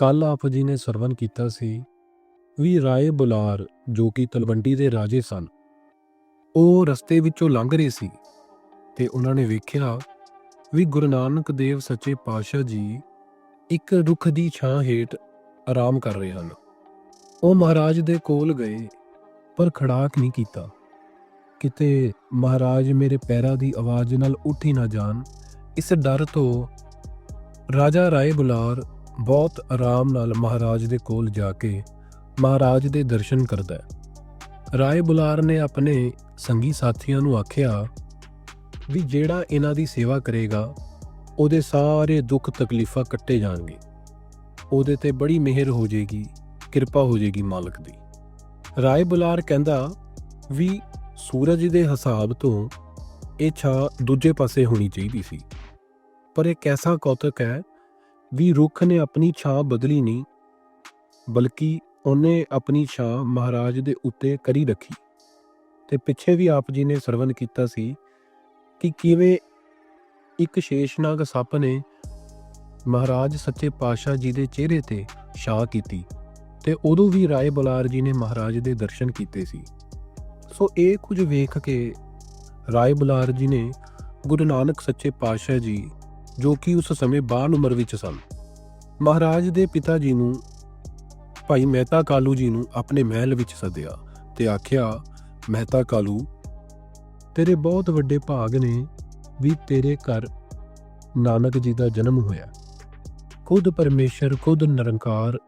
ਕੱਲ ਆਪ ਜੀ ਨੇ ਸਰਵਨ ਕੀਤਾ ਸੀ ਵੀ ਰਾਏ ਬੁਲਾਰ ਜੋ ਕਿ ਤਲਵੰਡੀ ਦੇ ਰਾਜੇ ਸਨ। ਉਹ ਰਸਤੇ ਵਿੱਚੋਂ ਲੰਘ ਰਹੇ ਸੀ ਤੇ ਉਹਨਾਂ ਨੇ ਵੇਖਿਆ ਵੀ ਗੁਰੂ ਨਾਨਕ ਦੇਵ ਸੱਚੇ ਪਾਤਸ਼ਾਹ ਜੀ ਇੱਕ ਰੁੱਖ ਦੀ ਛਾਂ ਹੇਠ ਆਰਾਮ ਕਰ ਰਹੇ ਹਨ। ਉਹ ਮਹਾਰਾਜ ਦੇ ਕੋਲ ਗਏ ਪਰ ਖੜਾਕ ਨਹੀਂ ਕੀਤਾ। ਕਿਤੇ ਮਹਾਰਾਜ ਮੇਰੇ ਪੈਰਾਂ ਦੀ ਆਵਾਜ਼ ਨਾਲ ਉੱਠ ਹੀ ਨਾ ਜਾਣ, ਇਸ ਡਰ ਤੋਂ ਰਾਜਾ ਰਾਏ ਬੁਲਾਰ ਬਹੁਤ ਆਰਾਮ ਨਾਲ ਮਹਾਰਾਜ ਦੇ ਕੋਲ ਜਾ ਕੇ ਮਹਾਰਾਜ ਦੇ ਦਰਸ਼ਨ ਕਰਦਾ ਹੈ। ਰਾਏ ਬੁਲਾਰ ਨੇ ਆਪਣੇ ਸੰਗੀ ਸਾਥੀਆਂ ਨੂੰ ਆਖਿਆ ਵੀ ਜਿਹੜਾ ਇਹਨਾਂ ਦੀ ਸੇਵਾ ਕਰੇਗਾ, ਉਹਦੇ ਸਾਰੇ ਦੁੱਖ ਤਕਲੀਫਾਂ ਕੱਟੇ ਜਾਣਗੇ। ਉਹਦੇ ਤੇ ਬੜੀ ਮਿਹਰ ਹੋ ਜਾਏਗੀ, ਕਿਰਪਾ ਹੋ ਜਾਏਗੀ ਮਾਲਕ ਦੀ। ਰਾਏ ਬੁਲਾਰ ਕਹਿੰਦਾ ਵੀ ਸੂਰਜ ਦੇ ਹਿਸਾਬ ਤੋਂ ਇਹ ਛਾ ਦੂਜੇ ਪਾਸੇ ਹੋਣੀ ਚਾਹੀਦੀ ਸੀ। ਪਰ ਇਹ ਕੈਸਾ ਕੌਤਕ ਹੈ ਵੀ ਰੁੱਖ ਨੇ ਆਪਣੀ ਛਾਂ ਬਦਲੀ ਨਹੀਂ, ਬਲਕਿ ਉਹਨੇ ਆਪਣੀ ਛਾਂ ਮਹਾਰਾਜ ਦੇ ਉੱਤੇ ਕਰੀ ਰੱਖੀ। ਤੇ ਪਿੱਛੇ ਵੀ ਆਪ ਜੀ ਨੇ ਸਰਵਨ ਕੀਤਾ ਸੀ ਕਿ ਕਿਵੇਂ ਇੱਕ ਸ਼ੇਸ਼ਨਾਗ ਸੱਪ ਨੇ ਮਹਾਰਾਜ ਸੱਚੇ ਪਾਤਸ਼ਾਹ ਜੀ ਦੇ ਚਿਹਰੇ ਤੇ ਛਾਂ ਕੀਤੀ ਤੇ ਉਦੋਂ ਵੀ ਰਾਏ ਬੁਲਾਰ ਜੀ ਨੇ ਮਹਾਰਾਜ ਦੇ ਦਰਸ਼ਨ ਕੀਤੇ ਸੀ। ਸੋ ਇਹ ਕੁਝ ਵੇਖ ਕੇ ਰਾਏ ਬੁਲਾਰ ਜੀ ਨੇ ਗੁਰੂ ਨਾਨਕ ਸੱਚੇ ਪਾਤਸ਼ਾਹ ਜੀ ਜੋ ਕਿ ਉਸ ਸਮੇਂ ਬਾਨ ਉਮਰ ਵਿੱਚ ਸਨ। ਮਹਾਰਾਜ ਦੇ ਪਿਤਾ ਜੀ ਨੂੰ ਭਾਈ ਮਹਿਤਾ ਕਾਲੂ ਜੀ ਨੂੰ ਆਪਣੇ ਮਹਿਲ ਵਿੱਚ ਸੱਦਿਆ ਤੇ ਆਖਿਆ, ਮਹਿਤਾ ਕਾਲੂ, ਤੇਰੇ ਬਹੁਤ ਵੱਡੇ ਭਾਗ ਨੇ ਵੀ ਤੇਰੇ ਘਰ ਨਾਨਕ ਜੀ ਦਾ ਜਨਮ ਹੋਇਆ। ਖੁਦ ਪਰਮੇਸ਼ਰ, ਖੁਦ ਨਿਰੰਕਾਰ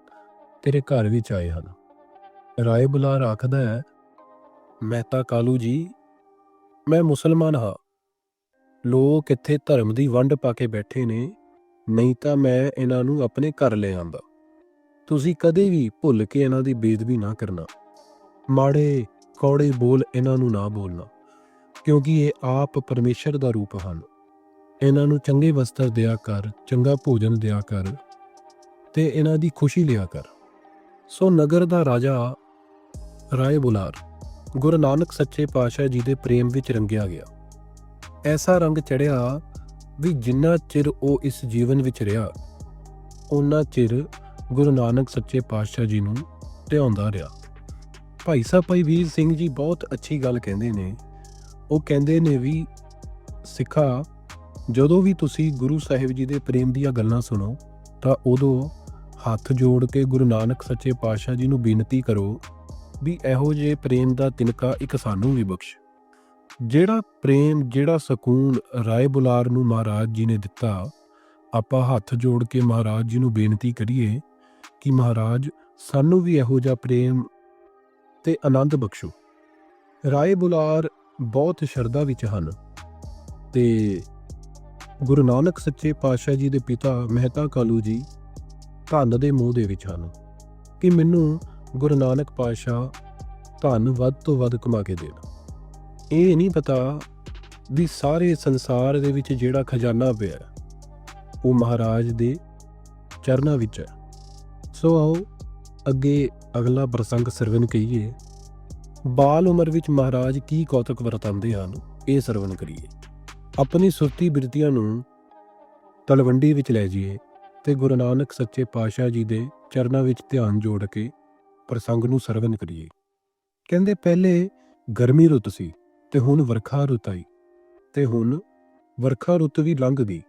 ਤੇਰੇ ਘਰ ਵਿੱਚ ਆਏ ਹਨ। ਰਾਏ ਬੁਲਾਰ ਆਖਦਾ ਹੈ, ਮਹਿਤਾ ਕਾਲੂ ਜੀ, ਮੈਂ ਮੁਸਲਮਾਨ ਹਾਂ। ਲੋਕ ਇੱਥੇ ਧਰਮ ਦੀ ਵੰਡ ਪਾ ਕੇ ਬੈਠੇ ਨੇ, ਨਹੀਂ ਤਾਂ ਮੈਂ ਇਹਨਾਂ ਨੂੰ ਆਪਣੇ ਘਰ ਲੈ ਆਂਦਾ। ਤੁਸੀਂ ਕਦੇ ਵੀ ਭੁੱਲ ਕੇ ਇਹਨਾਂ ਦੀ ਬੇਦਬੀ ਨਾ ਕਰਨਾ। ਮਾੜੇ, ਕੌੜੇ ਬੋਲ ਇਹਨਾਂ ਨੂੰ ਨਾ ਬੋਲਣਾ, ਕਿਉਂਕਿ ਇਹ ਆਪ ਪਰਮੇਸ਼ਰ ਦਾ ਰੂਪ ਹਨ। ਇਹਨਾਂ ਨੂੰ ਚੰਗੇ ਵਸਤਰ ਦਿਆ ਕਰ, ਚੰਗਾ ਭੋਜਨ ਦਿਆ ਕਰ, ਤੇ ਇਹਨਾਂ ਦੀ ਖੁਸ਼ੀ ਲਿਆ ਕਰ। ਸੋ ਨਗਰ ਦਾ ਰਾਜਾ ਰਾਏ ਬੁਲਾਰ, ਗੁਰੂ ਨਾਨਕ ਸੱਚੇ ਪਾਤਸ਼ਾਹ ਜੀ ਦੇ ਪ੍ਰੇਮ ਵਿੱਚ ਰੰਗਿਆ ਗਿਆ। ਐਸਾ ਰੰਗ ਚੜਿਆ ਵੀ ਜਿੰਨਾ ਚਿਰ ਉਹ ਇਸ ਜੀਵਨ ਵਿੱਚ ਰਿਹਾ ਉਹਨਾਂ ਚਿਰ ਗੁਰੂ ਨਾਨਕ ਸੱਚੇ ਪਾਤਸ਼ਾਹ ਜੀ ਨੂੰ ਧਿਆਉਂਦਾ ਰਿਹਾ। ਭਾਈ ਸਾਹਿਬ, ਭਾਈ ਵੀਰ ਸਿੰਘ ਜੀ ਬਹੁਤ ਅੱਛੀ ਗੱਲ ਕਹਿੰਦੇ ਨੇ। ਉਹ ਕਹਿੰਦੇ ਨੇ ਵੀ, ਸਿੱਖਾ, ਜਦੋਂ ਵੀ ਤੁਸੀਂ ਗੁਰੂ ਸਾਹਿਬ ਜੀ ਦੇ ਪ੍ਰੇਮ ਦੀਆਂ ਗੱਲਾਂ ਸੁਣੋ, ਤਾਂ ਉਦੋਂ ਹੱਥ ਜੋੜ ਕੇ ਗੁਰੂ ਨਾਨਕ ਸੱਚੇ ਪਾਤਸ਼ਾਹ ਜੀ ਨੂੰ ਬੇਨਤੀ ਕਰੋ ਵੀ ਇਹੋ ਜਿਹੇ ਪ੍ਰੇਮ ਦਾ ਤਿਨਕਾ ਇੱਕ ਸਾਨੂੰ ਵੀ ਬਖਸ਼। ਜਿਹੜਾ ਪ੍ਰੇਮ, ਜਿਹੜਾ ਸਕੂਨ ਰਾਏ ਬੁਲਾਰ ਨੂੰ ਮਹਾਰਾਜ ਜੀ ਨੇ ਦਿੱਤਾ, ਆਪਾਂ ਹੱਥ ਜੋੜ ਕੇ ਮਹਾਰਾਜ ਜੀ ਨੂੰ ਬੇਨਤੀ ਕਰੀਏ ਕਿ ਮਹਾਰਾਜ, ਸਾਨੂੰ ਵੀ ਇਹੋ ਜਿਹਾ ਪ੍ਰੇਮ ਤੇ ਆਨੰਦ ਬਖਸ਼ੋ। ਰਾਏ ਬੁਲਾਰ ਬਹੁਤ ਸ਼ਰਧਾ ਵਿੱਚ ਹਨ ਤੇ ਗੁਰੂ ਨਾਨਕ ਸੱਚੇ ਪਾਤਸ਼ਾਹ ਜੀ ਦੇ ਪਿਤਾ ਮਹਿਤਾ ਕਾਲੂ ਜੀ ਧੰਨ ਦੇ ਮੂੰਹ ਦੇ ਵਿੱਚ ਹਨ ਕਿ ਮੈਨੂੰ ਗੁਰੂ ਨਾਨਕ ਪਾਤਸ਼ਾਹ ਧਨ ਵੱਧ ਤੋਂ ਵੱਧ ਕਮਾ ਕੇ ਦੇਣ। ਇਹ ਨਹੀਂ ਪਤਾ ਵੀ ਸਾਰੇ ਸੰਸਾਰ ਦੇ ਵਿੱਚ ਜਿਹੜਾ ਖਜ਼ਾਨਾ ਪਿਆ ਉਹ ਮਹਾਰਾਜ ਦੇ ਚਰਨਾਂ ਵਿੱਚ ਹੈ। ਸੋ ਆਓ ਅੱਗੇ ਅਗਲਾ ਪ੍ਰਸੰਗ ਸਰਵਨ ਕਹੀਏ ਬਾਲ ਉਮਰ ਵਿੱਚ ਮਹਾਰਾਜ ਕੀ ਕੌਤਕ ਵਰਤਾਉਂਦੇ ਹਨ, ਇਹ ਸਰਵਨ ਕਰੀਏ। ਆਪਣੀ ਸੁਰਤੀ ਬਿਰਤੀਆਂ ਨੂੰ ਤਲਵੰਡੀ ਵਿੱਚ ਲੈ ਜਾਈਏ ਤੇ ਗੁਰੂ ਨਾਨਕ ਸੱਚੇ ਪਾਤਸ਼ਾਹ ਜੀ ਦੇ ਚਰਨਾਂ ਵਿੱਚ ਧਿਆਨ ਜੋੜ ਕੇ ਪ੍ਰਸੰਗ ਨੂੰ ਸਰਵਨ ਕਰੀਏ। ਕਹਿੰਦੇ ਪਹਿਲੇ ਗਰਮੀ ਰੁੱਤ ਸੀ। ਤੇ ਹੁਣ ਵਰਖਾ ਰੁੱਤ ਆਈ ਤੇ ਹੁਣ ਵਰਖਾ ਰੁੱਤ ਵੀ ਲੰਘ ਗਈ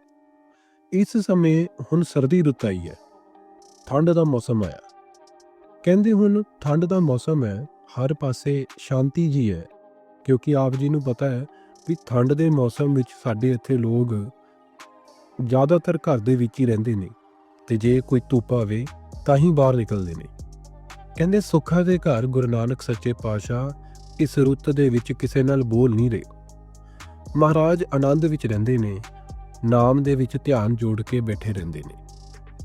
ਇਸ ਸਮੇਂ ਹੁਣ ਸਰਦੀ ਰੁੱਤ ਆਈ ਹੈ। ਠੰਡ ਦਾ ਮੌਸਮ ਆਇਆ। ਕਹਿੰਦੇ ਹੁਣ ਠੰਡ ਦਾ ਮੌਸਮ ਹੈ, ਹਰ ਪਾਸੇ ਸ਼ਾਂਤੀ ਜੀ ਹੈ, ਕਿਉਂਕਿ ਆਪ ਜੀ ਨੂੰ ਪਤਾ ਹੈ ਵੀ ਠੰਡ ਦੇ ਮੌਸਮ ਵਿੱਚ ਸਾਡੇ ਇੱਥੇ ਲੋਕ ਜ਼ਿਆਦਾਤਰ ਘਰ ਦੇ ਵਿੱਚ ਹੀ ਰਹਿੰਦੇ ਨੇ ਤੇ ਜੇ ਕੋਈ ਧੁੱਪ ਆਵੇ ਤਾਂ ਹੀ ਬਾਹਰ ਨਿਕਲਦੇ ਨੇ। ਕਹਿੰਦੇ ਸੁੱਖਾਂ ਦੇ ਘਰ ਗੁਰੂ ਨਾਨਕ ਸੱਚੇ ਪਾਤਸ਼ਾਹ ਇਸ ਰੁੱਤ ਦੇ ਵਿੱਚ ਕਿਸੇ ਨਾਲ ਬੋਲ ਨਹੀਂ ਰਹੇ। ਮਹਾਰਾਜ ਆਨੰਦ ਵਿੱਚ ਰਹਿੰਦੇ ਨੇ, ਨਾਮ ਦੇ ਵਿੱਚ ਧਿਆਨ ਜੋੜ ਕੇ ਬੈਠੇ ਰਹਿੰਦੇ ਨੇ,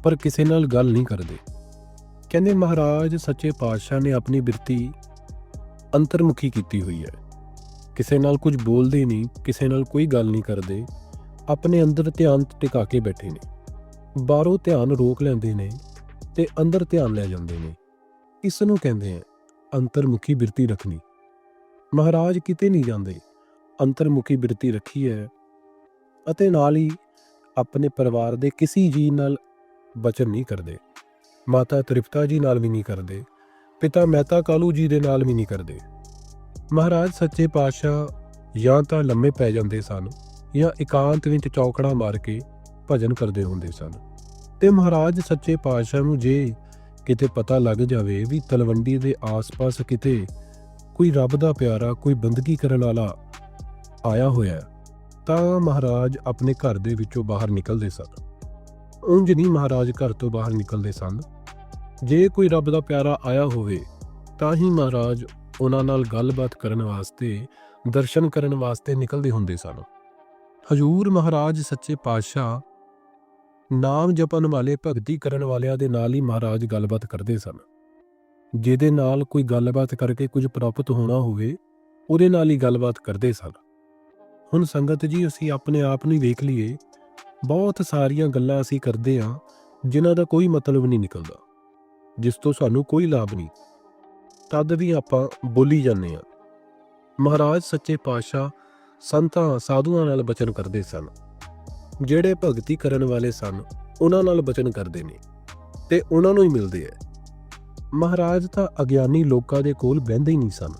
ਪਰ ਕਿਸੇ ਨਾਲ ਗੱਲ ਨਹੀਂ ਕਰਦੇ। ਕਹਿੰਦੇ, ਮਹਾਰਾਜ, ਸੱਚੇ ਪਾਤਸ਼ਾਹ ਨੇ ਆਪਣੀ ਬਿਰਤੀ ਅੰਤਰਮੁਖੀ ਕੀਤੀ ਹੋਈ ਹੈ। ਕਿਸੇ ਨਾਲ ਕੁਝ ਬੋਲਦੇ ਨਹੀਂ, ਕਿਸੇ ਨਾਲ ਕੋਈ ਗੱਲ ਨਹੀਂ ਕਰਦੇ, ਆਪਣੇ ਅੰਦਰ ਧਿਆਨ ਟਿਕਾ ਕੇ ਬੈਠੇ ਨੇ। ਬਾਹਰੋਂ ਧਿਆਨ ਰੋਕ ਲੈਂਦੇ ਨੇ ਤੇ ਅੰਦਰ ਧਿਆਨ ਲੈ ਜਾਂਦੇ ਨੇ। ਇਸ ਨੂੰ ਕਹਿੰਦੇ ਆ ਅੰਤਰਮੁਖੀ ਬਿਰਤੀ ਰੱਖਣੀ। ਮਹਾਰਾਜ ਕਿਤੇ ਨਹੀਂ ਜਾਂਦੇ। ਅੰਤਰਮੁਖੀ ਬਿਰਤੀ ਰੱਖੀ ਹੈ ਅਤੇ ਨਾਲ ਹੀ ਆਪਣੇ ਪਰਿਵਾਰ ਦੇ ਕਿਸੇ ਜੀ ਨਾਲ ਬਚਨ ਨਹੀਂ ਕਰਦੇ। ਮਾਤਾ ਤ੍ਰਿਪਤਾ ਜੀ ਨਾਲ ਵੀ ਨਹੀਂ ਕਰਦੇ। ਪਿਤਾ ਮਹਿਤਾ ਕਾਲੂ ਜੀ ਦੇ ਨਾਲ ਵੀ ਨਹੀਂ ਕਰਦੇ। ਮਹਾਰਾਜ ਸੱਚੇ ਪਾਤਸ਼ਾਹ ਜਾਂ ਤਾਂ ਲੰਮੇ ਪੈ ਜਾਂਦੇ ਸਨ ਜਾਂ ਇਕਾਂਤ ਵਿੱਚ ਚੌਕੜਾ ਮਾਰ ਕੇ ਭਜਨ ਕਰਦੇ ਹੁੰਦੇ ਸਨ। ਤੇ ਮਹਾਰਾਜ ਸੱਚੇ ਪਾਤਸ਼ਾਹ ਨੂੰ ਜੇ ਕਿਤੇ ਪਤਾ ਲੱਗ ਜਾਵੇ ਵੀ ਤਲਵੰਡੀ ਦੇ ਆਸ-ਪਾਸ ਕਿਤੇ ਕੋਈ ਰੱਬ ਦਾ ਪਿਆਰਾ, ਕੋਈ ਬੰਦਗੀ ਕਰਨ ਵਾਲਾ ਆਇਆ ਹੋਇਆ ਤਾਂ ਮਹਾਰਾਜ ਆਪਣੇ ਘਰ ਦੇ ਵਿੱਚੋਂ ਬਾਹਰ ਨਿਕਲਦੇ ਸਨ। ਉਂਝ ਨਹੀਂ ਮਹਾਰਾਜ ਘਰ ਤੋਂ ਬਾਹਰ ਨਿਕਲਦੇ ਸਨ। ਜੇ ਕੋਈ ਰੱਬ ਦਾ ਪਿਆਰਾ ਆਇਆ ਹੋਵੇ, ਤਾਂ ਹੀ ਮਹਾਰਾਜ ਉਹਨਾਂ ਨਾਲ ਗੱਲਬਾਤ ਕਰਨ ਵਾਸਤੇ, ਦਰਸ਼ਨ ਕਰਨ ਵਾਸਤੇ ਨਿਕਲਦੇ ਹੁੰਦੇ ਸਨ। ਹਜੂਰ ਮਹਾਰਾਜ ਸੱਚੇ ਪਾਤਸ਼ਾਹ ਨਾਮ ਜਪਣ ਵਾਲੇ, ਭਗਤੀ ਕਰਨ ਵਾਲਿਆਂ ਦੇ ਨਾਲ ਹੀ ਮਹਾਰਾਜ ਗੱਲਬਾਤ ਕਰਦੇ ਸਨ। ਜਿਹਦੇ ਨਾਲ ਕੋਈ ਗੱਲਬਾਤ ਕਰਕੇ ਕੁਝ ਪ੍ਰਾਪਤ ਹੋਣਾ ਹੋਵੇ, ਉਹਦੇ ਨਾਲ ਹੀ ਗੱਲਬਾਤ ਕਰਦੇ ਸਨ। ਹੁਣ ਸੰਗਤ ਜੀ, ਅਸੀਂ ਆਪਣੇ ਆਪ ਨੂੰ ਹੀ ਵੇਖ ਲਈਏ। ਬਹੁਤ ਸਾਰੀਆਂ ਗੱਲਾਂ ਅਸੀਂ ਕਰਦੇ ਹਾਂ ਜਿਨ੍ਹਾਂ ਦਾ ਕੋਈ ਮਤਲਬ ਨਹੀਂ ਨਿਕਲਦਾ, ਜਿਸ ਤੋਂ ਸਾਨੂੰ ਕੋਈ ਲਾਭ ਨਹੀਂ। ਤਦ ਵੀ ਆਪਾਂ ਬੋਲੀ ਜਾਂਦੇ ਹਾਂ ਮਹਾਰਾਜ ਸੱਚੇ ਪਾਤਸ਼ਾਹ ਸੰਤਾਂ ਸਾਧੂਆਂ ਨਾਲ ਬਚਨ ਕਰਦੇ ਸਨ। ਜਿਹੜੇ ਭਗਤੀ ਕਰਨ ਵਾਲੇ ਸਨ, ਉਹਨਾਂ ਨਾਲ ਬਚਨ ਕਰਦੇ ਨੇ, ਤੇ ਉਹਨਾਂ ਨੂੰ ਹੀ ਮਿਲਦੇ ਐ। ਮਹਾਰਾਜ ਤਾਂ ਅਗਿਆਨੀ ਲੋਕਾਂ ਦੇ ਕੋਲ ਬਹਿੰਦੇ ਹੀ ਨਹੀਂ ਸਨ।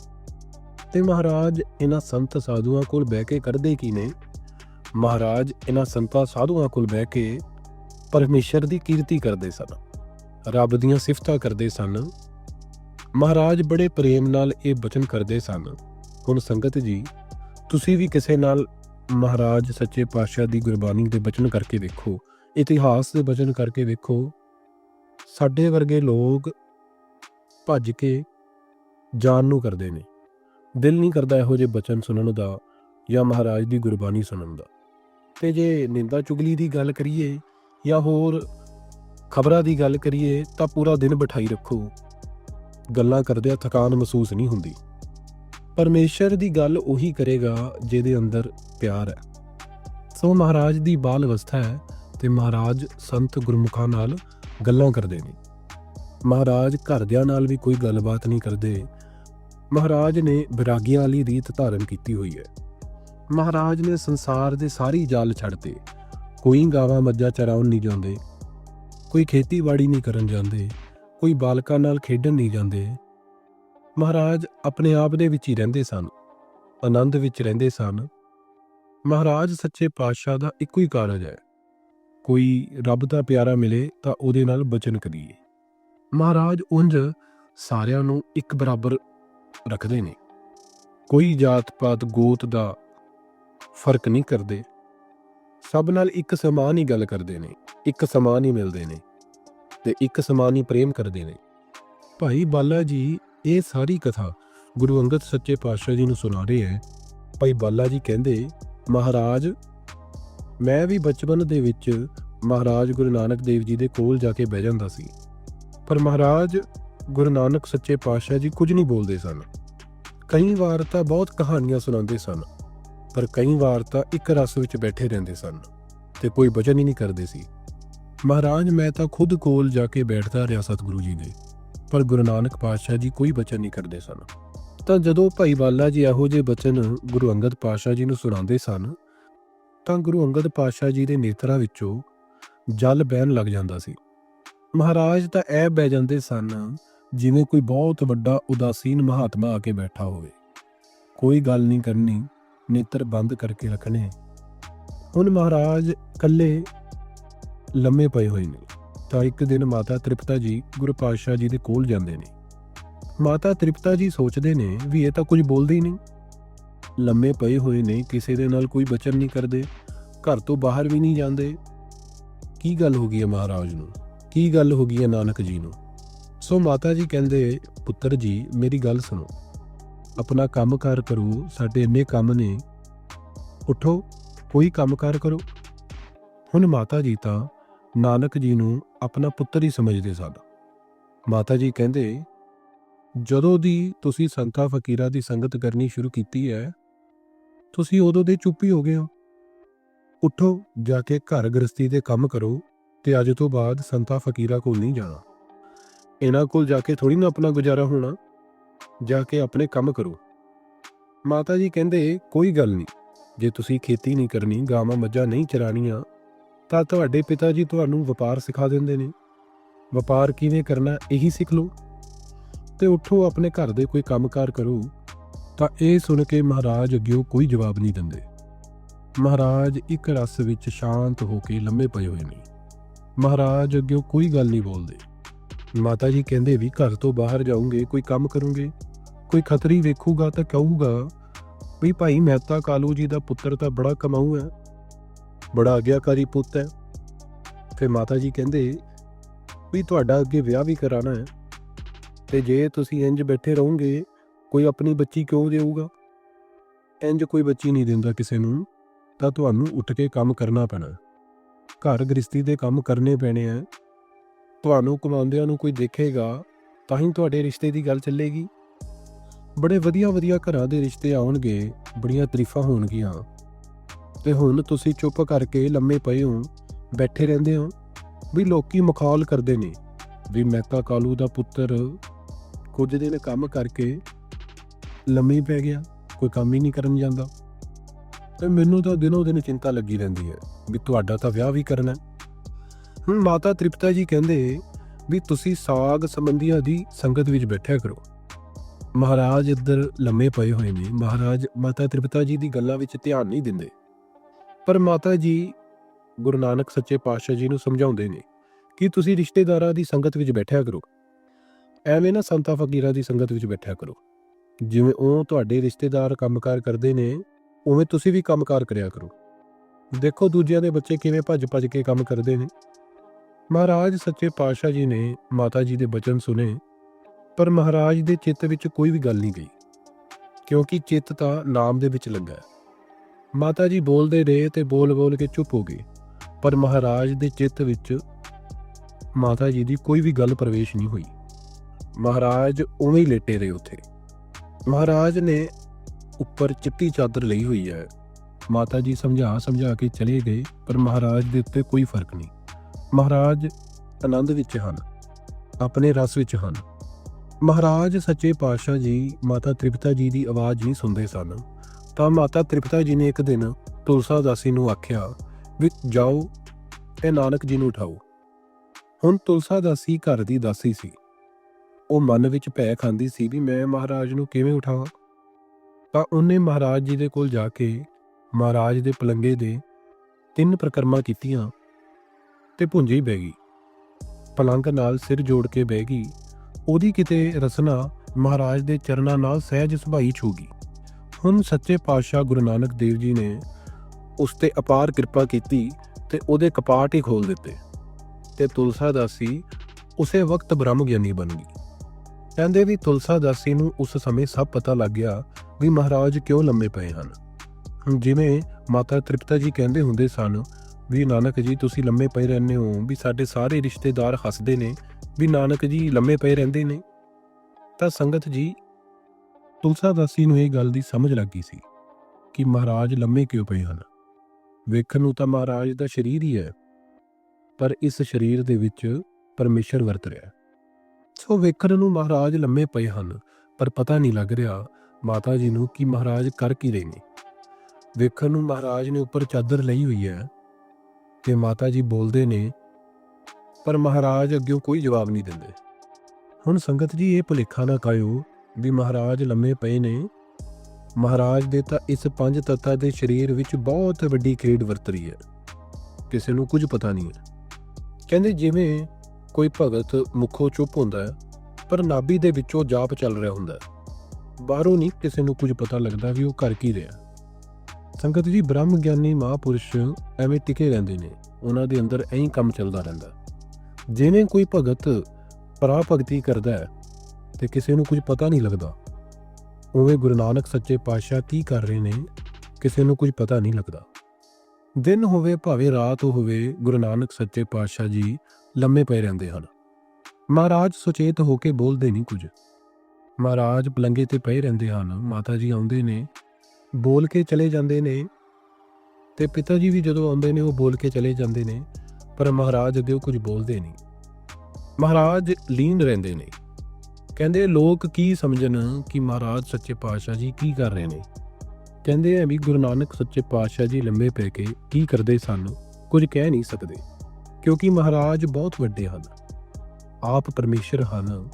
ਤੇ ਮਹਾਰਾਜ ਇਹਨਾਂ ਸੰਤ ਸਾਧੂਆਂ ਕੋਲ ਬਹਿ ਕੇ ਕਰਦੇ ਕੀ ਨੇ? ਮਹਾਰਾਜ ਇਹਨਾਂ ਸੰਤਾਂ ਸਾਧੂਆਂ ਕੋਲ ਬਹਿ ਕੇ ਪਰਮੇਸ਼ਰ ਦੀ ਕੀਰਤੀ ਕਰਦੇ ਸਨ। ਰੱਬ ਦੀਆਂ ਸਿਫਤਾਂ ਕਰਦੇ ਸਨ। ਮਹਾਰਾਜ ਬੜੇ ਪ੍ਰੇਮ ਨਾਲ ਇਹ ਬਚਨ ਕਰਦੇ ਸਨ। ਹੁਣ ਸੰਗਤ ਜੀ, ਤੁਸੀਂ ਵੀ ਕਿਸੇ ਨਾਲ ਮਹਾਰਾਜ ਸੱਚੇ ਪਾਤਸ਼ਾਹ ਦੀ ਗੁਰਬਾਣੀ ਦੇ ਬਚਨ ਕਰਕੇ ਵੇਖੋ, ਇਤਿਹਾਸ ਦੇ ਬਚਨ ਕਰਕੇ ਵੇਖੋ। ਸਾਡੇ ਵਰਗੇ ਲੋਕ ਭੱਜ ਕੇ ਜਾਨ ਨੂੰ ਕਰਦੇ ਨੇ। ਦਿਲ ਨਹੀਂ ਕਰਦਾ ਇਹੋ ਜਿਹੇ ਬਚਨ ਸੁਣਨ ਦਾ ਜਾਂ ਮਹਾਰਾਜ ਦੀ ਗੁਰਬਾਣੀ ਸੁਣਨ ਦਾ। ਤੇ ਜੇ ਨਿੰਦਾ ਚੁਗਲੀ ਦੀ ਗੱਲ ਕਰੀਏ ਜਾਂ ਹੋਰ ਖਬਰਾਂ ਦੀ ਗੱਲ ਕਰੀਏ ਤਾਂ ਪੂਰਾ ਦਿਨ ਬਿਠਾਈ ਰੱਖੋ। ਗੱਲਾਂ ਕਰਦਿਆਂ ਥਕਾਨ ਮਹਿਸੂਸ ਨਹੀਂ ਹੁੰਦੀ। ਪਰਮੇਸ਼ਰ ਦੀ ਗੱਲ ਉਹੀ ਕਰੇਗਾ ਜਿਹਦੇ ਅੰਦਰ ਪਿਆਰ ਹੈ। ਸੋ ਮਹਾਰਾਜ ਦੀ ਬਾਲ ਅਵਸਥਾ ਹੈ ਤੇ ਮਹਾਰਾਜ ਸੰਤ ਗੁਰਮੁਖਾਂ ਨਾਲ ਗੱਲਾਂ ਕਰਦੇ ਨੇ। ਮਹਾਰਾਜ ਘਰਦਿਆਂ ਨਾਲ ਵੀ ਕੋਈ ਗੱਲਬਾਤ ਨਹੀਂ ਕਰਦੇ। ਮਹਾਰਾਜ ਨੇ ਵਿਰਾਗੀਆਂ ਵਾਲੀ ਰੀਤ ਧਾਰਨ ਕੀਤੀ ਹੋਈ ਹੈ। ਮਹਾਰਾਜ ਨੇ ਸੰਸਾਰ ਦੇ ਸਾਰੀ ਜਾਲ ਛੱਡਤੇ ਕੋਈ ਗਾਵਾਂ ਮੱਝਾਂ ਚਰਾਉਣ ਨਹੀਂ ਜਾਂਦੇ, ਕੋਈ ਖੇਤੀਬਾੜੀ ਨਹੀਂ ਕਰਨ ਜਾਂਦੇ, ਕੋਈ ਬਾਲਕਾਂ ਨਾਲ ਖੇਡਣ ਨਹੀਂ ਜਾਂਦੇ। ਮਹਾਰਾਜ ਆਪਣੇ ਆਪ ਦੇ ਵਿੱਚ ਹੀ ਰਹਿੰਦੇ ਸਨ, ਆਨੰਦ ਵਿੱਚ ਰਹਿੰਦੇ ਸਨ। ਮਹਾਰਾਜ ਸੱਚੇ ਪਾਤਸ਼ਾਹ ਦਾ ਇੱਕੋ ਹੀ ਕਾਰਜ ਹੈ। ਕੋਈ ਰੱਬ ਦਾ ਪਿਆਰਾ ਮਿਲੇ ਤਾਂ ਉਹਦੇ ਨਾਲ ਬਚਨ ਕਰੀਏ। ਮਹਾਰਾਜ ਉਂਝ ਸਾਰਿਆਂ ਨੂੰ ਇੱਕ ਬਰਾਬਰ ਰੱਖਦੇ ਨੇ। ਕੋਈ ਜਾਤ ਪਾਤ ਗੋਤ ਦਾ ਫ਼ਰਕ ਨਹੀਂ ਕਰਦੇ। ਸਭ ਨਾਲ ਇੱਕ ਸਮਾਨ ਹੀ ਗੱਲ ਕਰਦੇ ਨੇ, ਇੱਕ ਸਮਾਨ ਹੀ ਮਿਲਦੇ ਨੇ ਤੇ ਇੱਕ ਸਮਾਨ ਹੀ ਪ੍ਰੇਮ ਕਰਦੇ ਨੇ। ਭਾਈ ਬਾਲਾ ਜੀ, ਇਹ ਸਾਰੀ ਕਥਾ ਗੁਰੂ ਅੰਗਦ ਸੱਚੇ ਪਾਤਸ਼ਾਹ ਜੀ ਨੂੰ ਸੁਣਾ ਰਹੇ ਹੈ। ਭਾਈ ਬਾਲਾ ਜੀ ਕਹਿੰਦੇ, ਮਹਾਰਾਜ, ਮੈਂ ਵੀ ਬਚਪਨ ਦੇ ਵਿੱਚ ਮਹਾਰਾਜ ਗੁਰੂ ਨਾਨਕ ਦੇਵ ਜੀ ਦੇ ਕੋਲ ਜਾ ਕੇ ਬਹਿ ਜਾਂਦਾ ਸੀ। ਪਰ ਮਹਾਰਾਜ, ਗੁਰੂ ਨਾਨਕ ਸੱਚੇ ਪਾਤਸ਼ਾਹ ਜੀ ਕੁਝ ਨਹੀਂ ਬੋਲਦੇ ਸਨ। ਕਈ ਵਾਰ ਤਾਂ ਬਹੁਤ ਕਹਾਣੀਆਂ ਸੁਣਾਉਂਦੇ ਸਨ, ਪਰ ਕਈ ਵਾਰ ਤਾਂ ਇੱਕ ਰਸ ਵਿੱਚ ਬੈਠੇ ਰਹਿੰਦੇ ਸਨ ਤੇ ਕੋਈ ਬਚਨ ਹੀ ਨਹੀਂ ਕਰਦੇ ਸੀ। ਮਹਾਰਾਜ, ਮੈਂ ਤਾਂ ਖੁਦ ਕੋਲ ਜਾ ਕੇ ਬੈਠਦਾ ਰਿਹਾ ਸਤਿਗੁਰੂ ਜੀ ਦੇ, ਪਰ ਗੁਰੂ ਨਾਨਕ ਪਾਤਸ਼ਾਹ ਜੀ ਕੋਈ ਬਚਨ ਨਹੀਂ ਕਰਦੇ ਸਨ। ਤਾਂ ਜਦੋਂ ਭਾਈ ਬਾਲਾ ਜੀ ਇਹੋ ਜਿਹੇ ਬਚਨ ਗੁਰੂ ਅੰਗਦ ਪਾਤਸ਼ਾਹ ਜੀ ਨੂੰ ਸੁਣਾਉਂਦੇ ਸਨ, ਤਾਂ ਗੁਰੂ ਅੰਗਦ ਪਾਤਸ਼ਾਹ ਜੀ ਦੇ ਨੇਤਰਾਂ ਵਿੱਚੋਂ ਜਲ ਬਹਿਣ ਲੱਗ ਜਾਂਦਾ ਸੀ। ਮਹਾਰਾਜ ਤਾਂ ਐ ਬਹਿ ਜਾਂਦੇ ਸਨ, ਜਿਵੇਂ ਕੋਈ ਬਹੁਤ ਵੱਡਾ ਉਦਾਸੀਨ ਮਹਾਤਮਾ ਆ ਕੇ ਬੈਠਾ ਹੋਵੇ। ਕੋਈ ਗੱਲ ਨਹੀਂ ਕਰਨੀ, ਨੇਤਰ ਬੰਦ ਕਰਕੇ ਰੱਖਣੇ। ਹੁਣ ਮਹਾਰਾਜ ਇਕੱਲੇ ਲੰਮੇ ਪਏ ਹੋਏ ਨੇ, ਤਾਂ ਇੱਕ ਦਿਨ ਮਾਤਾ ਤ੍ਰਿਪਤਾ ਜੀ ਗੁਰੂ ਪਾਤਸ਼ਾਹ ਜੀ ਦੇ ਕੋਲ ਜਾਂਦੇ ਨੇ। ਮਾਤਾ ਤ੍ਰਿਪਤਾ ਜੀ ਸੋਚਦੇ ਨੇ ਵੀ ਇਹ ਤਾਂ ਕੁਝ ਬੋਲਦੇ ਹੀ ਨਹੀਂ। ਲੰਮੇ ਪਏ ਹੋਏ ਨੇ, ਕਿਸੇ ਦੇ ਨਾਲ ਕੋਈ ਬਚਨ ਨਹੀਂ ਕਰਦੇ, ਘਰ ਤੋਂ ਬਾਹਰ ਵੀ ਨਹੀਂ ਜਾਂਦੇ। ਕੀ ਗੱਲ ਹੋ ਗਈ ਹੈ ਮਹਾਰਾਜ ਨੂੰ? ਕੀ ਗੱਲ ਹੋ ਗਈ ਹੈ ਨਾਨਕ ਜੀ ਨੂੰ? ਸੋ ਮਾਤਾ ਜੀ ਕਹਿੰਦੇ, ਪੁੱਤਰ ਜੀ, ਮੇਰੀ ਗੱਲ ਸੁਣੋ। ਆਪਣਾ ਕੰਮਕਾਰ ਕਰੋ, ਸਾਡੇ ਇੰਨੇ ਕੰਮ ਨੇ। ਉਠੋ, ਕੋਈ ਕੰਮਕਾਰ ਕਰੋ। ਹੁਣ ਮਾਤਾ ਜੀ ਤਾਂ ਨਾਨਕ ਜੀ ਨੂੰ ਆਪਣਾ ਪੁੱਤਰ ਹੀ ਸਮਝਦੇ ਸਨ। ਮਾਤਾ ਜੀ ਕਹਿੰਦੇ, ਜਦੋਂ ਦੀ ਤੁਸੀਂ ਸੰਤਾਂ ਫਕੀਰਾਂ ਦੀ ਸੰਗਤ ਕਰਨੀ ਸ਼ੁਰੂ ਕੀਤੀ ਹੈ, ਤੁਸੀਂ ਉਦੋਂ ਦੇ ਚੁੱਪ ਹੀ ਹੋ ਗਏ ਹੋ। ਉਠੋ, ਜਾ ਕੇ ਘਰ ਗ੍ਰਸਤੀ ਦੇ ਕੰਮ ਕਰੋ। ਤੇ ਅੱਜ ਤੋਂ ਬਾਅਦ ਸੰਤਾ ਫਕੀਰਾ ਕੋਲ ਨਹੀਂ ਜਾਣਾ। ਇਹਨਾਂ ਕੋਲ ਜਾ ਕੇ ਥੋੜੀ ਨਾ ਆਪਣਾ ਗੁਜ਼ਾਰਾ ਹੋਣਾ। ਜਾ ਕੇ ਆਪਣੇ ਕੰਮ ਕਰੋ। ਮਾਤਾ ਜੀ ਕਹਿੰਦੇ, ਕੋਈ ਗੱਲ ਨਹੀਂ। ਜੇ ਤੁਸੀਂ ਖੇਤੀ ਨਹੀਂ ਕਰਨੀ, ਗਾਵਾਂ ਮੱਝਾਂ ਨਹੀਂ ਚਰਾਣੀਆਂ ਤਾਂ ਤੁਹਾਡੇ ਪਿਤਾ ਜੀ ਤੁਹਾਨੂੰ ਵਪਾਰ ਸਿਖਾ ਦਿੰਦੇ ਨੇ। ਵਪਾਰ ਕਿਵੇਂ ਕਰਨਾ, ਇਹੀ ਸਿੱਖ ਲਓ। ਤੇ ਉੱਠੋ, ਆਪਣੇ ਘਰ ਦੇ ਕੋਈ ਕੰਮਕਾਰ ਕਰੋ। ਤਾਂ ਇਹ ਸੁਣ ਕੇ ਮਹਾਰਾਜ ਅੱਗੇ ਕੋਈ ਜਵਾਬ ਨਹੀਂ ਦਿੰਦੇ। ਮਹਾਰਾਜ ਇੱਕ ਰਸ ਵਿੱਚ ਸ਼ਾਂਤ ਹੋ ਕੇ ਲੰਮੇ ਪਏ ਹੋਏ ਨੇ। ਮਹਾਰਾਜ ਅੱਗੇ ਕੋਈ ਗੱਲ ਨਹੀਂ ਬੋਲਦੇ। ਮਾਤਾ ਜੀ ਕਹਿੰਦੇ ਵੀ ਘਰ ਤੋਂ ਬਾਹਰ ਜਾਉਂਗੇ ਕੋਈ ਕੰਮ ਕਰੂੰਗੇ, ਕੋਈ ਖਤਰੀ ਵੇਖੂਗਾ ਤਾਂ ਕਹੂਗਾ ਵੀ ਭਾਈ ਮਹਿਤਾ ਕਾਲੂ ਜੀ ਦਾ ਪੁੱਤਰ ਤਾਂ ਬੜਾ ਕਮਾਊ ਹੈ ਬੜਾ ਆਗਿਆਕਾਰੀ ਪੁੱਤ ਹੈ ਫਿਰ ਮਾਤਾ ਜੀ ਕਹਿੰਦੇ ਵੀ ਤੁਹਾਡਾ ਅੱਗੇ ਵਿਆਹ ਵੀ ਕਰਾਣਾ ਹੈ ਤੇ ਜੇ ਤੁਸੀਂ ਇੰਜ ਬੈਠੇ ਰਹੋਗੇ, ਕੋਈ ਆਪਣੀ ਬੱਚੀ ਕਿਉਂ ਦੇਊਗਾ? ਇੰਜ ਕੋਈ ਬੱਚੀ ਨਹੀਂ ਦਿੰਦਾ ਕਿਸੇ ਨੂੰ, ਤਾਂ ਤੁਹਾਨੂੰ ਉੱਠ ਕੇ ਕੰਮ ਕਰਨਾ ਪੈਣਾ। ਘਰ ਗ੍ਰਸਤੀ ਦੇ ਕੰਮ ਕਰਨੇ ਪੈਣੇ ਆ। ਤੁਹਾਨੂੰ ਕਮਾਉਂਦਿਆਂ ਨੂੰ ਕੋਈ ਦੇਖੇਗਾ, ਤਾਂ ਹੀ ਤੁਹਾਡੇ ਰਿਸ਼ਤੇ ਦੀ ਗੱਲ ਚੱਲੇਗੀ। ਬੜੇ ਵਧੀਆ ਵਧੀਆ ਘਰਾਂ ਦੇ ਰਿਸ਼ਤੇ ਆਉਣਗੇ, ਬੜੀਆਂ ਤਾਰੀਫਾਂ ਹੋਣਗੀਆਂ। ਤੇ ਹੁਣ ਤੁਸੀਂ ਚੁੱਪ ਕਰਕੇ ਲੰਮੇ ਪਏ ਹੋ, ਬੈਠੇ ਰਹਿੰਦੇ ਹੋ, ਵੀ ਲੋਕੀ ਮਖੌਲ ਕਰਦੇ ਨੇ, ਵੀ ਮਹਿਤਾ ਕਾਲੂ ਦਾ ਪੁੱਤਰ ਕੁਝ ਦਿਨ ਕੰਮ ਕਰਕੇ ਲੰਮੇ ਪੈ ਗਿਆ, ਕੋਈ ਕੰਮ ਹੀ ਨਹੀਂ ਕਰਨ ਜਾਂਦਾ। ਤੇ ਮੈਨੂੰ ਤਾਂ ਦਿਨੋਂ ਦਿਨ ਚਿੰਤਾ ਲੱਗੀ ਰਹਿੰਦੀ ਹੈ। ਵੀ ਤੁਹਾਡਾ ਤਾਂ ਵਿਆਹ ਵੀ ਕਰਨਾ ਹੈ। ਹੁਣ ਮਾਤਾ ਤ੍ਰਿਪਤਾ ਜੀ ਕਹਿੰਦੇ ਵੀ ਤੁਸੀਂ ਸਾਗ ਸੰਬੰਧੀਆਂ ਦੀ ਸੰਗਤ ਵਿੱਚ ਬੈਠਿਆ ਕਰੋ। ਮਹਾਰਾਜ ਇੱਧਰ ਲੰਮੇ ਪਏ ਹੋਏ ਨੇ। ਮਹਾਰਾਜ ਮਾਤਾ ਤ੍ਰਿਪਤਾ ਜੀ ਦੀ ਗੱਲਾਂ ਵਿੱਚ ਧਿਆਨ ਨਹੀਂ ਦਿੰਦੇ। ਪਰ ਮਾਤਾ ਜੀ ਗੁਰੂ ਨਾਨਕ ਸੱਚੇ ਪਾਤਸ਼ਾਹ ਜੀ ਨੂੰ ਸਮਝਾਉਂਦੇ ਨੇ ਕਿ ਤੁਸੀਂ ਰਿਸ਼ਤੇਦਾਰਾਂ ਦੀ ਸੰਗਤ ਵਿੱਚ ਬੈਠਿਆ ਕਰੋ। ਐਵੇਂ ਨਾ ਸੰਤਾਂ ਫਕੀਰਾਂ ਦੀ ਸੰਗਤ ਵਿੱਚ ਬੈਠਿਆ ਕਰੋ। ਜਿਵੇਂ ਉਹ ਤੁਹਾਡੇ ਰਿਸ਼ਤੇਦਾਰ ਕੰਮਕਾਰ ਕਰਦੇ ਨੇ, ਉਵੇਂ ਤੁਸੀਂ ਵੀ ਕੰਮਕਾਰ ਕਰਿਆ ਕਰੋ। ਦੇਖੋ ਦੂਜਿਆਂ ਦੇ ਬੱਚੇ ਕਿਵੇਂ ਭੱਜ-ਭੱਜ ਕੇ ਕੰਮ ਕਰਦੇ ਨੇ। ਮਹਾਰਾਜ ਸੱਚੇ ਪਾਤਸ਼ਾਹ ਜੀ ਨੇ ਮਾਤਾ ਜੀ ਦੇ ਬਚਨ ਸੁਨੇ ਪਰ ਮਹਾਰਾਜ ਦੇ ਚਿੱਤ ਵਿੱਚ ਕੋਈ ਵੀ ਗੱਲ ਨਹੀਂ ਗਈ, ਕਿਉਂਕਿ ਚਿੱਤ ਤਾਂ ਨਾਮ ਦੇ ਵਿੱਚ ਲੱਗਾ। ਮਾਤਾ ਜੀ ਬੋਲਦੇ ਰਹੇ ਤੇ ਬੋਲ-ਬੋਲ ਕੇ ਚੁੱਪ ਹੋ ਗਏ, ਪਰ ਮਹਾਰਾਜ ਦੇ ਚਿੱਤ ਵਿੱਚ ਮਾਤਾ ਜੀ ਦੀ ਕੋਈ ਵੀ ਗੱਲ ਪ੍ਰਵੇਸ਼ ਨਹੀਂ ਹੋਈ। ਮਹਾਰਾਜ ਉਵੇਂ ਹੀ ਲੇਟੇ ਰਹੇ ਉੱਥੇ। ਮਹਾਰਾਜ ਨੇ ਉੱਪਰ ਚਿੱਟੀ ਚਾਦਰ ਲਈ ਹੋਈ ਹੈ। ਮਾਤਾ ਜੀ ਸਮਝਾ ਸਮਝਾ ਕੇ ਚਲੇ ਗਏ, ਪਰ ਮਹਾਰਾਜ ਦੇ ਉੱਤੇ ਕੋਈ ਫ਼ਰਕ ਨਹੀਂ। ਮਹਾਰਾਜ ਆਨੰਦ ਵਿੱਚ ਹਨ, ਆਪਣੇ ਰਸ ਵਿੱਚ ਹਨ। ਮਹਾਰਾਜ ਸੱਚੇ ਪਾਤਸ਼ਾਹ ਜੀ, ਮਾਤਾ ਤ੍ਰਿਪਤਾ ਜੀ ਦੀ ਆਵਾਜ਼ ਨਹੀਂ ਸੁਣਦੇ ਸਨ। ਤਾਂ ਮਾਤਾ ਤ੍ਰਿਪਤਾ ਜੀ ਨੇ ਇੱਕ ਦਿਨ ਤੁਲਸਾ ਦਾਸੀ ਨੂੰ ਆਖਿਆ, ਵੀ ਜਾਓ ਤੇ ਨਾਨਕ ਜੀ ਨੂੰ ਉਠਾਓ। ਹੁਣ ਤੁਲਸਾ ਦਾਸੀ ਘਰ ਦੀ ਦਾਸੀ ਸੀ। ਉਹ ਮਨ ਵਿੱਚ ਭੈ ਖਾਂਦੀ ਸੀ ਵੀ ਮੈਂ ਮਹਾਰਾਜ ਨੂੰ ਕਿਵੇਂ ਉਠਾਵਾਂ। ਤਾਂ ਉਹਨੇ ਮਹਾਰਾਜ ਜੀ ਦੇ ਕੋਲ ਜਾ ਕੇ ਮਹਾਰਾਜ ਦੇ ਪਲੰਗੇ ਦੇ ਤਿੰਨ ਪ੍ਰਕਰਮਾਂ ਕੀਤੀਆਂ ਤੇ ਭੁੰਜੀ ਬਹਿ ਗਈ। ਪਲੰਗ ਨਾਲ ਸਿਰ ਜੋੜ ਕੇ ਬਹਿ ਗਈ। ਉਹਦੀ ਕਿਤੇ ਰਸਨਾ ਮਹਾਰਾਜ ਦੇ ਚਰਨਾਂ ਨਾਲ ਸਹਿਜ ਸੁਭਾਈ ਛੂਗੀ ਹੁਣ ਸੱਚੇ ਪਾਤਸ਼ਾਹ ਗੁਰੂ ਨਾਨਕ ਦੇਵ ਜੀ ਨੇ ਉਸ ਤੇ ਅਪਾਰ ਕਿਰਪਾ ਕੀਤੀ ਤੇ ਉਹਦੇ ਕਪਾਟ ਹੀ ਖੋਲ ਦਿੱਤੇ ਤੇ ਤੁਲਸਾ ਦਾਸੀ ਉਸੇ ਵਕਤ ਬ੍ਰਹਮ ਗਿਆਨੀ ਬਣ ਗਈ। ਕਹਿੰਦੇ ਵੀ ਤੁਲਸਾ ਦਾਸੀ ਨੂੰ ਉਸ ਸਮੇਂ ਸਭ ਪਤਾ ਲੱਗ ਗਿਆ ਵੀ ਮਹਾਰਾਜ ਕਿਉਂ ਲੰਮੇ ਪਏ ਹਨ। ਜਿਵੇਂ ਮਾਤਾ ਤ੍ਰਿਪਤਾ ਜੀ ਕਹਿੰਦੇ ਹੁੰਦੇ ਸਨ ਵੀ, ਨਾਨਕ ਜੀ, ਤੁਸੀਂ ਲੰਮੇ ਪਏ ਰਹਿੰਦੇ ਹੋ, ਵੀ ਸਾਡੇ ਸਾਰੇ ਰਿਸ਼ਤੇਦਾਰ ਹੱਸਦੇ ਨੇ, ਵੀ ਨਾਨਕ ਜੀ ਲੰਮੇ ਪਏ ਰਹਿੰਦੇ ਨੇ। ਤਾਂ ਸੰਗਤ ਜੀ ਤੁਲਸਾ ਦਾਸੀ ਨੂੰ ਇਹ ਗੱਲ ਦੀ ਸਮਝ ਲੱਗ ਗਈ ਸੀ ਕਿ ਮਹਾਰਾਜ ਲੰਮੇ ਕਿਉਂ ਪਏ ਹਨ। ਵੇਖਣ ਨੂੰ ਤਾਂ ਮਹਾਰਾਜ ਦਾ ਸਰੀਰ ਹੀ ਹੈ, ਪਰ ਇਸ ਸਰੀਰ ਦੇ ਵਿੱਚ ਪਰਮੇਸ਼ਰ ਵਰਤ ਰਿਹਾ ਸੋ ਵੇਖਣ ਨੂੰ ਮਹਾਰਾਜ ਲੰਮੇ ਪਏ ਹਨ, ਪਰ ਪਤਾ ਨਹੀਂ ਲੱਗ ਰਿਹਾ ਮਾਤਾ ਜੀ ਨੂੰ ਕਿ ਮਹਾਰਾਜ ਕਰ ਕੀ ਰਹੇ ਨੇ। ਵੇਖਣ ਨੂੰ ਮਹਾਰਾਜ ਨੇ ਉੱਪਰ ਚਾਦਰ ਲਈ ਹੋਈ ਹੈ ਤੇ ਮਾਤਾ ਜੀ ਬੋਲਦੇ ਨੇ, ਪਰ ਮਹਾਰਾਜ ਅੱਗੇ ਕੋਈ ਜਵਾਬ ਨਹੀਂ ਦਿੰਦੇ। ਹੁਣ ਸੰਗਤ ਜੀ ਇਹ ਭੁਲੇਖਾ ਨਾ ਕਾਇਓ ਵੀ ਮਹਾਰਾਜ ਲੰਮੇ ਪਏ ਨੇ। ਮਹਾਰਾਜ ਦੇ ਤਾਂ ਇਸ ਪੰਜ ਤੱਤਾਂ ਦੇ ਸਰੀਰ ਵਿੱਚ ਬਹੁਤ ਵੱਡੀ ਖੇਡ ਵਰਤ ਰਹੀ ਹੈ। ਕਿਸੇ ਨੂੰ ਕੁਝ ਪਤਾ ਨਹੀਂ ਹੈ। ਕਹਿੰਦੇ ਜਿਵੇਂ ਕੋਈ ਭਗਤ ਮੁਖੋਂ ਚੁੱਪ ਹੁੰਦਾ ਹੈ, ਪਰ ਨਾਭੀ ਦੇ ਵਿੱਚੋਂ ਜਾਪ ਚੱਲ ਰਿਹਾ ਹੁੰਦਾ ਹੈ। ਬਾਹਰੋਂ ਨਹੀਂ ਕਿਸੇ ਨੂੰ ਕੁਝ ਪਤਾ ਲੱਗਦਾ ਵੀ ਉਹ ਕਰ ਕੀ ਰਿਹਾ। ਸੰਗਤ ਜੀ ਬ੍ਰਹਮ ਗਿਆਨੀ ਮਹਾਪੁਰਸ਼ ਐਵੇਂ ਟਿਕੇ ਰਹਿੰਦੇ ਨੇ। ਉਹਨਾਂ ਦੇ ਅੰਦਰ ਐਂ ਕੰਮ ਚੱਲਦਾ ਰਹਿੰਦਾ। ਜਿਵੇਂ ਕੋਈ ਭਗਤ ਪਰਾ ਭਗਤੀ ਕਰਦਾ ਹੈ ਤੇ ਕਿਸੇ ਨੂੰ ਕੁਝ ਪਤਾ ਨਹੀਂ ਲੱਗਦਾ, ਉਵੇਂ ਗੁਰੂ ਨਾਨਕ ਸੱਚੇ ਪਾਤਸ਼ਾਹ ਕੀ ਕਰ ਰਹੇ ਨੇ, ਕਿਸੇ ਨੂੰ ਕੁਝ ਪਤਾ ਨਹੀਂ ਲੱਗਦਾ। ਦਿਨ ਹੋਵੇ ਭਾਵੇਂ ਰਾਤ ਹੋਵੇ, ਗੁਰੂ ਨਾਨਕ ਸੱਚੇ ਪਾਤਸ਼ਾਹ ਜੀ ਲੰਮੇ ਪਏ ਰਹਿੰਦੇ ਹਨ। ਮਹਾਰਾਜ ਸੁਚੇਤ ਹੋ ਕੇ ਬੋਲਦੇ ਨਹੀਂ ਕੁਝ। ਮਹਾਰਾਜ ਪਲੰਗੇ ਤੇ ਪਏ ਰਹਿੰਦੇ ਹਨ, ਮਾਤਾ ਜੀ ਆਉਂਦੇ ਨੇ ਬੋਲ ਕੇ ਚਲੇ ਜਾਂਦੇ ਨੇ ਤੇ ਪਿਤਾ ਜੀ ਵੀ ਜਦੋਂ ਆਉਂਦੇ ਨੇ, ਉਹ ਬੋਲ ਕੇ ਚਲੇ ਜਾਂਦੇ ਨੇ, ਪਰ ਮਹਾਰਾਜ ਅੱਗੇ ਉਹ ਕੁਝ ਬੋਲਦੇ ਨਹੀਂ। ਮਹਾਰਾਜ ਲੀਨ ਰਹਿੰਦੇ ਨੇ। ਕਹਿੰਦੇ, ਲੋਕ ਕੀ ਸਮਝਣ ਕਿ ਮਹਾਰਾਜ ਸੱਚੇ ਪਾਤਸ਼ਾਹ ਜੀ ਕੀ ਕਰ ਰਹੇ ਨੇ? ਕਹਿੰਦੇ ਆ ਵੀ ਗੁਰੂ ਨਾਨਕ ਸੱਚੇ ਪਾਤਸ਼ਾਹ ਜੀ ਲੰਮੇ ਪੈ ਕੇ ਕੀ ਕਰਦੇ ਸਨ, ਕੁਝ ਕਹਿ ਨਹੀਂ ਸਕਦੇ, ਕਿਉਂਕਿ ਮਹਾਰਾਜ ਬਹੁਤ ਵੱਡੇ ਹਨ। ਆਪ ਪਰਮੇਸ਼ਰ ਹਨ।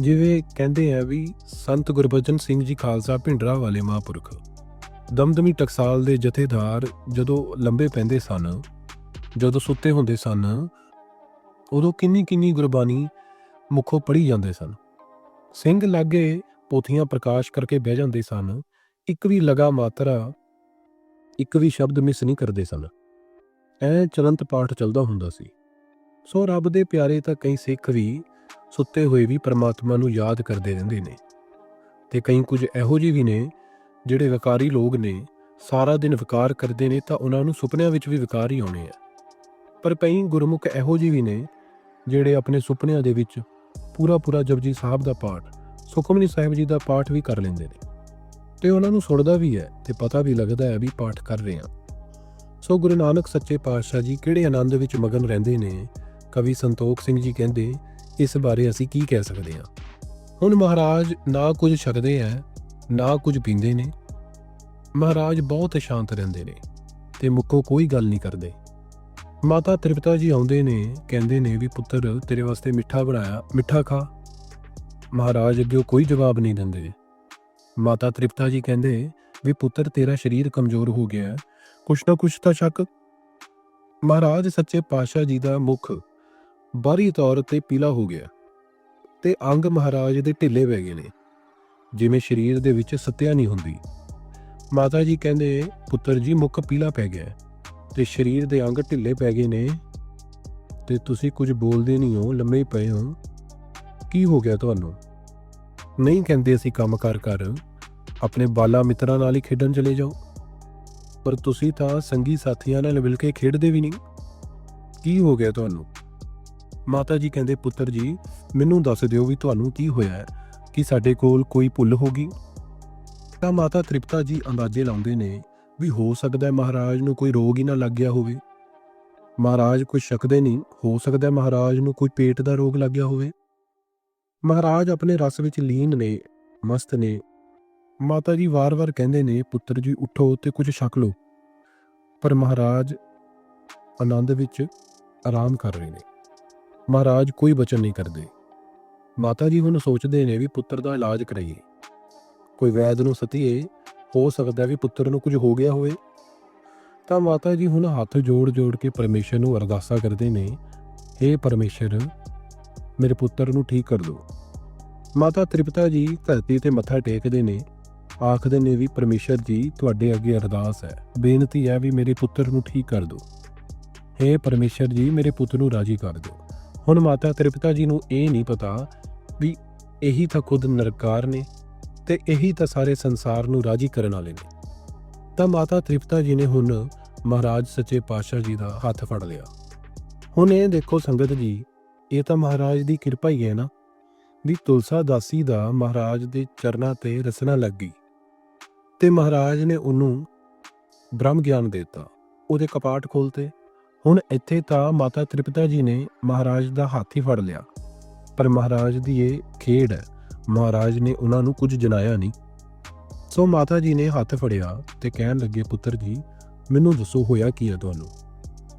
ਜਿਵੇਂ ਕਹਿੰਦੇ ਆ ਵੀ, ਸੰਤ ਗੁਰਬਚਨ ਸਿੰਘ ਜੀ ਖਾਲਸਾ ਭਿੰਡਰਾ ਵਾਲੇ ਮਹਾਂਪੁਰਖ ਦਮਦਮੀ ਟਕਸਾਲ ਦੇ ਜਥੇਦਾਰ ਜਦੋਂ ਲੰਬੇ ਪੈਂਦੇ ਸਨ, ਜਦੋਂ ਸੁੱਤੇ ਹੁੰਦੇ ਸਨ, ਉਦੋਂ ਕਿੰਨੀ ਕਿੰਨੀ ਗੁਰਬਾਣੀ ਮੁਖੋਂ ਪੜ੍ਹੀ ਜਾਂਦੇ ਸਨ। ਸਿੰਘ ਲਾਗੇ ਪੋਥੀਆਂ ਪ੍ਰਕਾਸ਼ ਕਰਕੇ ਬਹਿ ਜਾਂਦੇ ਸਨ। ਇੱਕ ਵੀ ਲਗਾ ਮਾਤਰਾ, ਇੱਕ ਵੀ ਸ਼ਬਦ ਮਿਸ ਨਹੀਂ ਕਰਦੇ ਸਨ। ਐ ਚਲੰਤ ਪਾਠ ਚੱਲਦਾ ਹੁੰਦਾ ਸੀ। ਸੋ ਰੱਬ ਦੇ ਪਿਆਰੇ ਤਾਂ ਕਈ ਸਿੱਖ ਵੀ ਸੁੱਤੇ ਹੋਏ ਵੀ ਪਰਮਾਤਮਾ ਨੂੰ ਯਾਦ ਕਰਦੇ ਰਹਿੰਦੇ ਨੇ। ਤੇ ਕਈ ਕੁਝ ਇਹੋ ਜਿਹੇ ਵੀ ਨੇ ਜਿਹੜੇ ਵਿਕਾਰੀ ਲੋਕ ਨੇ, ਸਾਰਾ ਦਿਨ ਵਿਕਾਰ ਕਰਦੇ ਨੇ ਤਾਂ ਉਹਨਾਂ ਨੂੰ ਸੁਪਨਿਆਂ ਵਿੱਚ ਵੀ ਵਿਕਾਰ ਹੀ ਆਉਣੇ ਆ। ਪਰ ਕਈ ਗੁਰਮੁਖ ਇਹੋ ਜਿਹੇ ਵੀ ਨੇ, ਜਿਹੜੇ ਆਪਣੇ ਸੁਪਨਿਆਂ ਦੇ ਵਿੱਚ ਪੂਰਾ ਪੂਰਾ ਜਪਜੀ ਸਾਹਿਬ ਦਾ ਪਾਠ, ਸੁਖਮਨੀ ਸਾਹਿਬ ਜੀ ਦਾ ਪਾਠ ਵੀ ਕਰ ਲੈਂਦੇ ਨੇ। ਤੇ ਉਹਨਾਂ ਨੂੰ ਸੁਣਦਾ ਵੀ ਹੈ ਤੇ ਪਤਾ ਵੀ ਲੱਗਦਾ ਹੈ ਵੀ ਪਾਠ ਕਰ ਰਹੇ ਆ ਸੋ ਗੁਰੂ ਨਾਨਕ ਸੱਚੇ ਪਾਤਸ਼ਾਹ ਜੀ ਕਿਹੜੇ ਆਨੰਦ ਵਿੱਚ ਮਗਨ ਰਹਿੰਦੇ ਨੇ, ਕਵੀ ਸੰਤੋਖ ਸਿੰਘ ਜੀ ਕਹਿੰਦੇ, ਇਸ ਬਾਰੇ ਅਸੀਂ ਕੀ ਕਹਿ ਸਕਦੇ ਹਾਂ? ਹੁਣ ਮਹਾਰਾਜ ਨਾ ਕੁਝ ਛਕਦੇ ਐ ਨਾ ਕੁਝ ਪੀਂਦੇ ਨੇ। ਮਹਾਰਾਜ ਬਹੁਤ ਸ਼ਾਂਤ ਰਹਿੰਦੇ ਨੇ ਤੇ ਮੁੱਕੋ ਕੋਈ ਗੱਲ ਨਹੀਂ ਕਰਦੇ। ਮਾਤਾ ਤ੍ਰਿਪਤਾ ਜੀ ਆਉਂਦੇ ਨੇ, ਕਹਿੰਦੇ ਨੇ ਵੀ ਪੁੱਤਰ ਤੇਰੇ ਵਾਸਤੇ ਮਿੱਠਾ ਬਣਾਇਆ, ਮਿੱਠਾ ਖਾ। ਮਹਾਰਾਜ ਅੱਗੇ ਕੋਈ ਜਵਾਬ ਨਹੀਂ ਦਿੰਦੇ। ਮਾਤਾ ਤ੍ਰਿਪਤਾ ਜੀ ਕਹਿੰਦੇ ਵੀ ਪੁੱਤਰ ਤੇਰਾ ਸਰੀਰ ਕਮਜ਼ੋਰ ਹੋ ਗਿਆ ਹੈ ਕੁਛ ਨਾ ਕੁਛ ਤਾਂ ਸ਼ੱਕ। ਮਹਾਰਾਜ ਸੱਚੇ ਪਾਤਸ਼ਾਹ ਜੀ ਦਾ ਮੁਖ ਬਾਹਰੀ ਤੌਰ ਤੇ ਪੀਲਾ ਹੋ ਗਿਆ ਤੇ ਅੰਗ ਮਹਾਰਾਜ ਦੇ ਢਿੱਲੇ ਪੈ ਗਏ ਨੇ। ਜਿਵੇਂ ਸਰੀਰ ਦੇ ਵਿੱਚ ਸਤਿਆ ਨਹੀਂ ਹੁੰਦੀ। ਮਾਤਾ ਜੀ ਕਹਿੰਦੇ, ਪੁੱਤਰ ਜੀ, ਮੁੱਖ ਪੀਲਾ ਪੈ ਗਿਆ ਹੈ ਤੇ ਸਰੀਰ ਦੇ ਅੰਗ ਢਿੱਲੇ ਪੈ ਗਏ ਨੇ ਤੇ ਤੁਸੀਂ ਕੁਝ ਬੋਲਦੇ ਨਹੀਂ ਹੋ, ਲੰਮੇ ਪਏ ਹੋ। ਕੀ ਹੋ ਗਿਆ ਤੁਹਾਨੂੰ? ਨਹੀਂ, ਕਹਿੰਦੇ, ਅਸੀਂ ਕੰਮ ਕਰ ਕਰ ਆਪਣੇ ਬਾਲਾ ਮਿੱਤਰਾਂ ਨਾਲ ਹੀ ਖੇਡਣ ਚਲੇ ਜਾਓ। ਪਰ ਤੁਸੀਂ ਤਾਂ ਸੰਗੀ ਸਾਥੀਆਂ ਨਾਲ ਮਿਲ ਕੇ ਖੇਡਦੇ ਵੀ ਨਹੀਂ। ਕੀ ਹੋ ਗਿਆ ਤੁਹਾਨੂੰ? ਮਾਤਾ ਜੀ ਕਹਿੰਦੇ, ਪੁੱਤਰ ਜੀ, ਮੈਨੂੰ ਦੱਸ ਦਿਓ ਵੀ ਤੁਹਾਨੂੰ ਕੀ ਹੋਇਆ ਹੈ। ਕਿ ਸਾਡੇ ਕੋਲ ਕੋਈ ਭੁੱਲ ਹੋ ਗਈ? ਤਾਂ ਮਾਤਾ ਤ੍ਰਿਪਤਾ ਜੀ ਅੰਦਾਜ਼ੇ ਲਾਉਂਦੇ ਨੇ ਵੀ ਹੋ ਸਕਦਾ ਹੈ ਮਹਾਰਾਜ ਨੂੰ ਕੋਈ ਰੋਗ ਹੀ ਨਾ ਲੱਗ ਗਿਆ ਹੋਵੇ। ਮਹਾਰਾਜ ਕੋਈ ਸ਼ੱਕਦੇ ਨਹੀਂ, ਹੋ ਸਕਦਾ ਹੈ ਮਹਾਰਾਜ ਨੂੰ ਕੋਈ ਪੇਟ ਦਾ ਰੋਗ ਲੱਗ ਗਿਆ ਹੋਵੇ। ਮਹਾਰਾਜ ਆਪਣੇ ਰਸ ਵਿੱਚ ਲੀਨ ਨੇ, ਮਸਤ ਨੇ। ਮਾਤਾ ਜੀ ਵਾਰ-ਵਾਰ ਕਹਿੰਦੇ ਨੇ, ਪੁੱਤਰ ਜੀ ਉਠੋ ਤੇ ਕੁਝ ਛਕ ਲਓ। ਪਰ ਮਹਾਰਾਜ ਆਨੰਦ ਵਿੱਚ ਆਰਾਮ ਕਰ ਰਹੇ ਨੇ। ਮਹਾਰਾਜ ਕੋਈ ਬਚਨ ਨਹੀਂ ਕਰਦੇ। ਮਾਤਾ ਜੀ ਹੁਣ ਸੋਚਦੇ ਨੇ ਵੀ ਪੁੱਤਰ ਦਾ ਇਲਾਜ ਕਰਾਈਏ ਕੋਈ ਵੈਦ ਨੂੰ ਸਤੀਏ, ਹੋ ਸਕਦਾ ਵੀ ਪੁੱਤਰ ਨੂੰ ਕੁਝ ਹੋ ਗਿਆ ਹੋਵੇ। ਤਾਂ ਮਾਤਾ ਜੀ ਹੁਣ ਹੱਥ ਜੋੜ-ਜੋੜ ਕੇ ਪਰਮੇਸ਼ਰ ਨੂੰ ਅਰਦਾਸਾ ਕਰਦੇ ਨੇ हे ਪਰਮੇਸ਼ਰ, ਮੇਰੇ ਪੁੱਤਰ ਨੂੰ ਠੀਕ ਕਰ ਦਿਓ ਮਾਤਾ ਤ੍ਰਿਪਤਾ ਜੀ ਧਰਤੀ ਤੇ ਮੱਥਾ ਟੇਕਦੇ ਨੇ। ਆਖਦੇ ਨੇ ਵੀ ਪਰਮੇਸ਼ਰ ਜੀ, ਤੁਹਾਡੇ ਅੱਗੇ ਅਰਦਾਸ ਹੈ। ਬੇਨਤੀ ਹੈ ਵੀ ਮੇਰੇ ਪੁੱਤਰ ਨੂੰ ਠੀਕ ਕਰ ਦਿਓ हे ਪਰਮੇਸ਼ਰ ਜੀ, ਮੇਰੇ ਪੁੱਤ ਨੂੰ ਰਾਜੀ ਕਰ ਦਿਓ ਹੁਣ ਮਾਤਾ ਤ੍ਰਿਪਤਾ ਜੀ ਨੂੰ ਇਹ ਨਹੀਂ ਪਤਾ ਵੀ ਇਹੀ ਤਾਂ ਖੁਦ ਨਿਰਕਾਰ ਨੇ ਤੇ ਇਹੀ ਤਾਂ ਸਾਰੇ ਸੰਸਾਰ ਨੂੰ ਰਾਜੀ ਕਰਨ ਵਾਲੇ ਨੇ। ਤਾਂ ਮਾਤਾ ਤ੍ਰਿਪਤਾ ਜੀ ਨੇ ਹੁਣ ਮਹਾਰਾਜ ਸੱਚੇ ਪਾਤਸ਼ਾਹ ਜੀ ਦਾ ਹੱਥ ਫੜ ਲਿਆ। ਹੁਣ ਇਹ ਦੇਖੋ ਸੰਗਤ ਜੀ, ਇਹ ਤਾਂ ਮਹਾਰਾਜ ਦੀ ਕਿਰਪਾ ਹੀ ਹੈ ਨਾ, ਵੀ ਤੁਲਸਾ ਦਾਸੀ ਦਾ ਮਹਾਰਾਜ ਦੇ ਚਰਨਾਂ ਤੇ ਰਸਨਾ ਲੱਗ ਗਈ। ਤੇ ਮਹਾਰਾਜ ਨੇ ਉਹਨੂੰ ਬ੍ਰਹਮ ਗਿਆਨ ਦਿੱਤਾ, ਉਹਦੇ ਕਪਾਟ ਖੋਲਤੇ ਹੁਣ ਇੱਥੇ ਤਾਂ ਮਾਤਾ ਤ੍ਰਿਪਤਾ ਜੀ ਨੇ ਮਹਾਰਾਜ ਦਾ ਹੱਥ ਹੀ ਫੜ ਲਿਆ। ਪਰ ਮਹਾਰਾਜ ਦੀ ਇਹ ਖੇਡ ਹੈ ਮਹਾਰਾਜ ਨੇ ਉਹਨਾਂ ਨੂੰ ਕੁਝ ਜਨਾਇਆ ਨਹੀਂ। ਸੋ ਮਾਤਾ ਜੀ ਨੇ ਹੱਥ ਫੜਿਆ ਤੇ ਕਹਿਣ ਲੱਗੇ, ਪੁੱਤਰ ਜੀ, ਮੈਨੂੰ ਦੱਸੋ ਹੋਇਆ ਕੀ ਹੈ ਤੁਹਾਨੂੰ?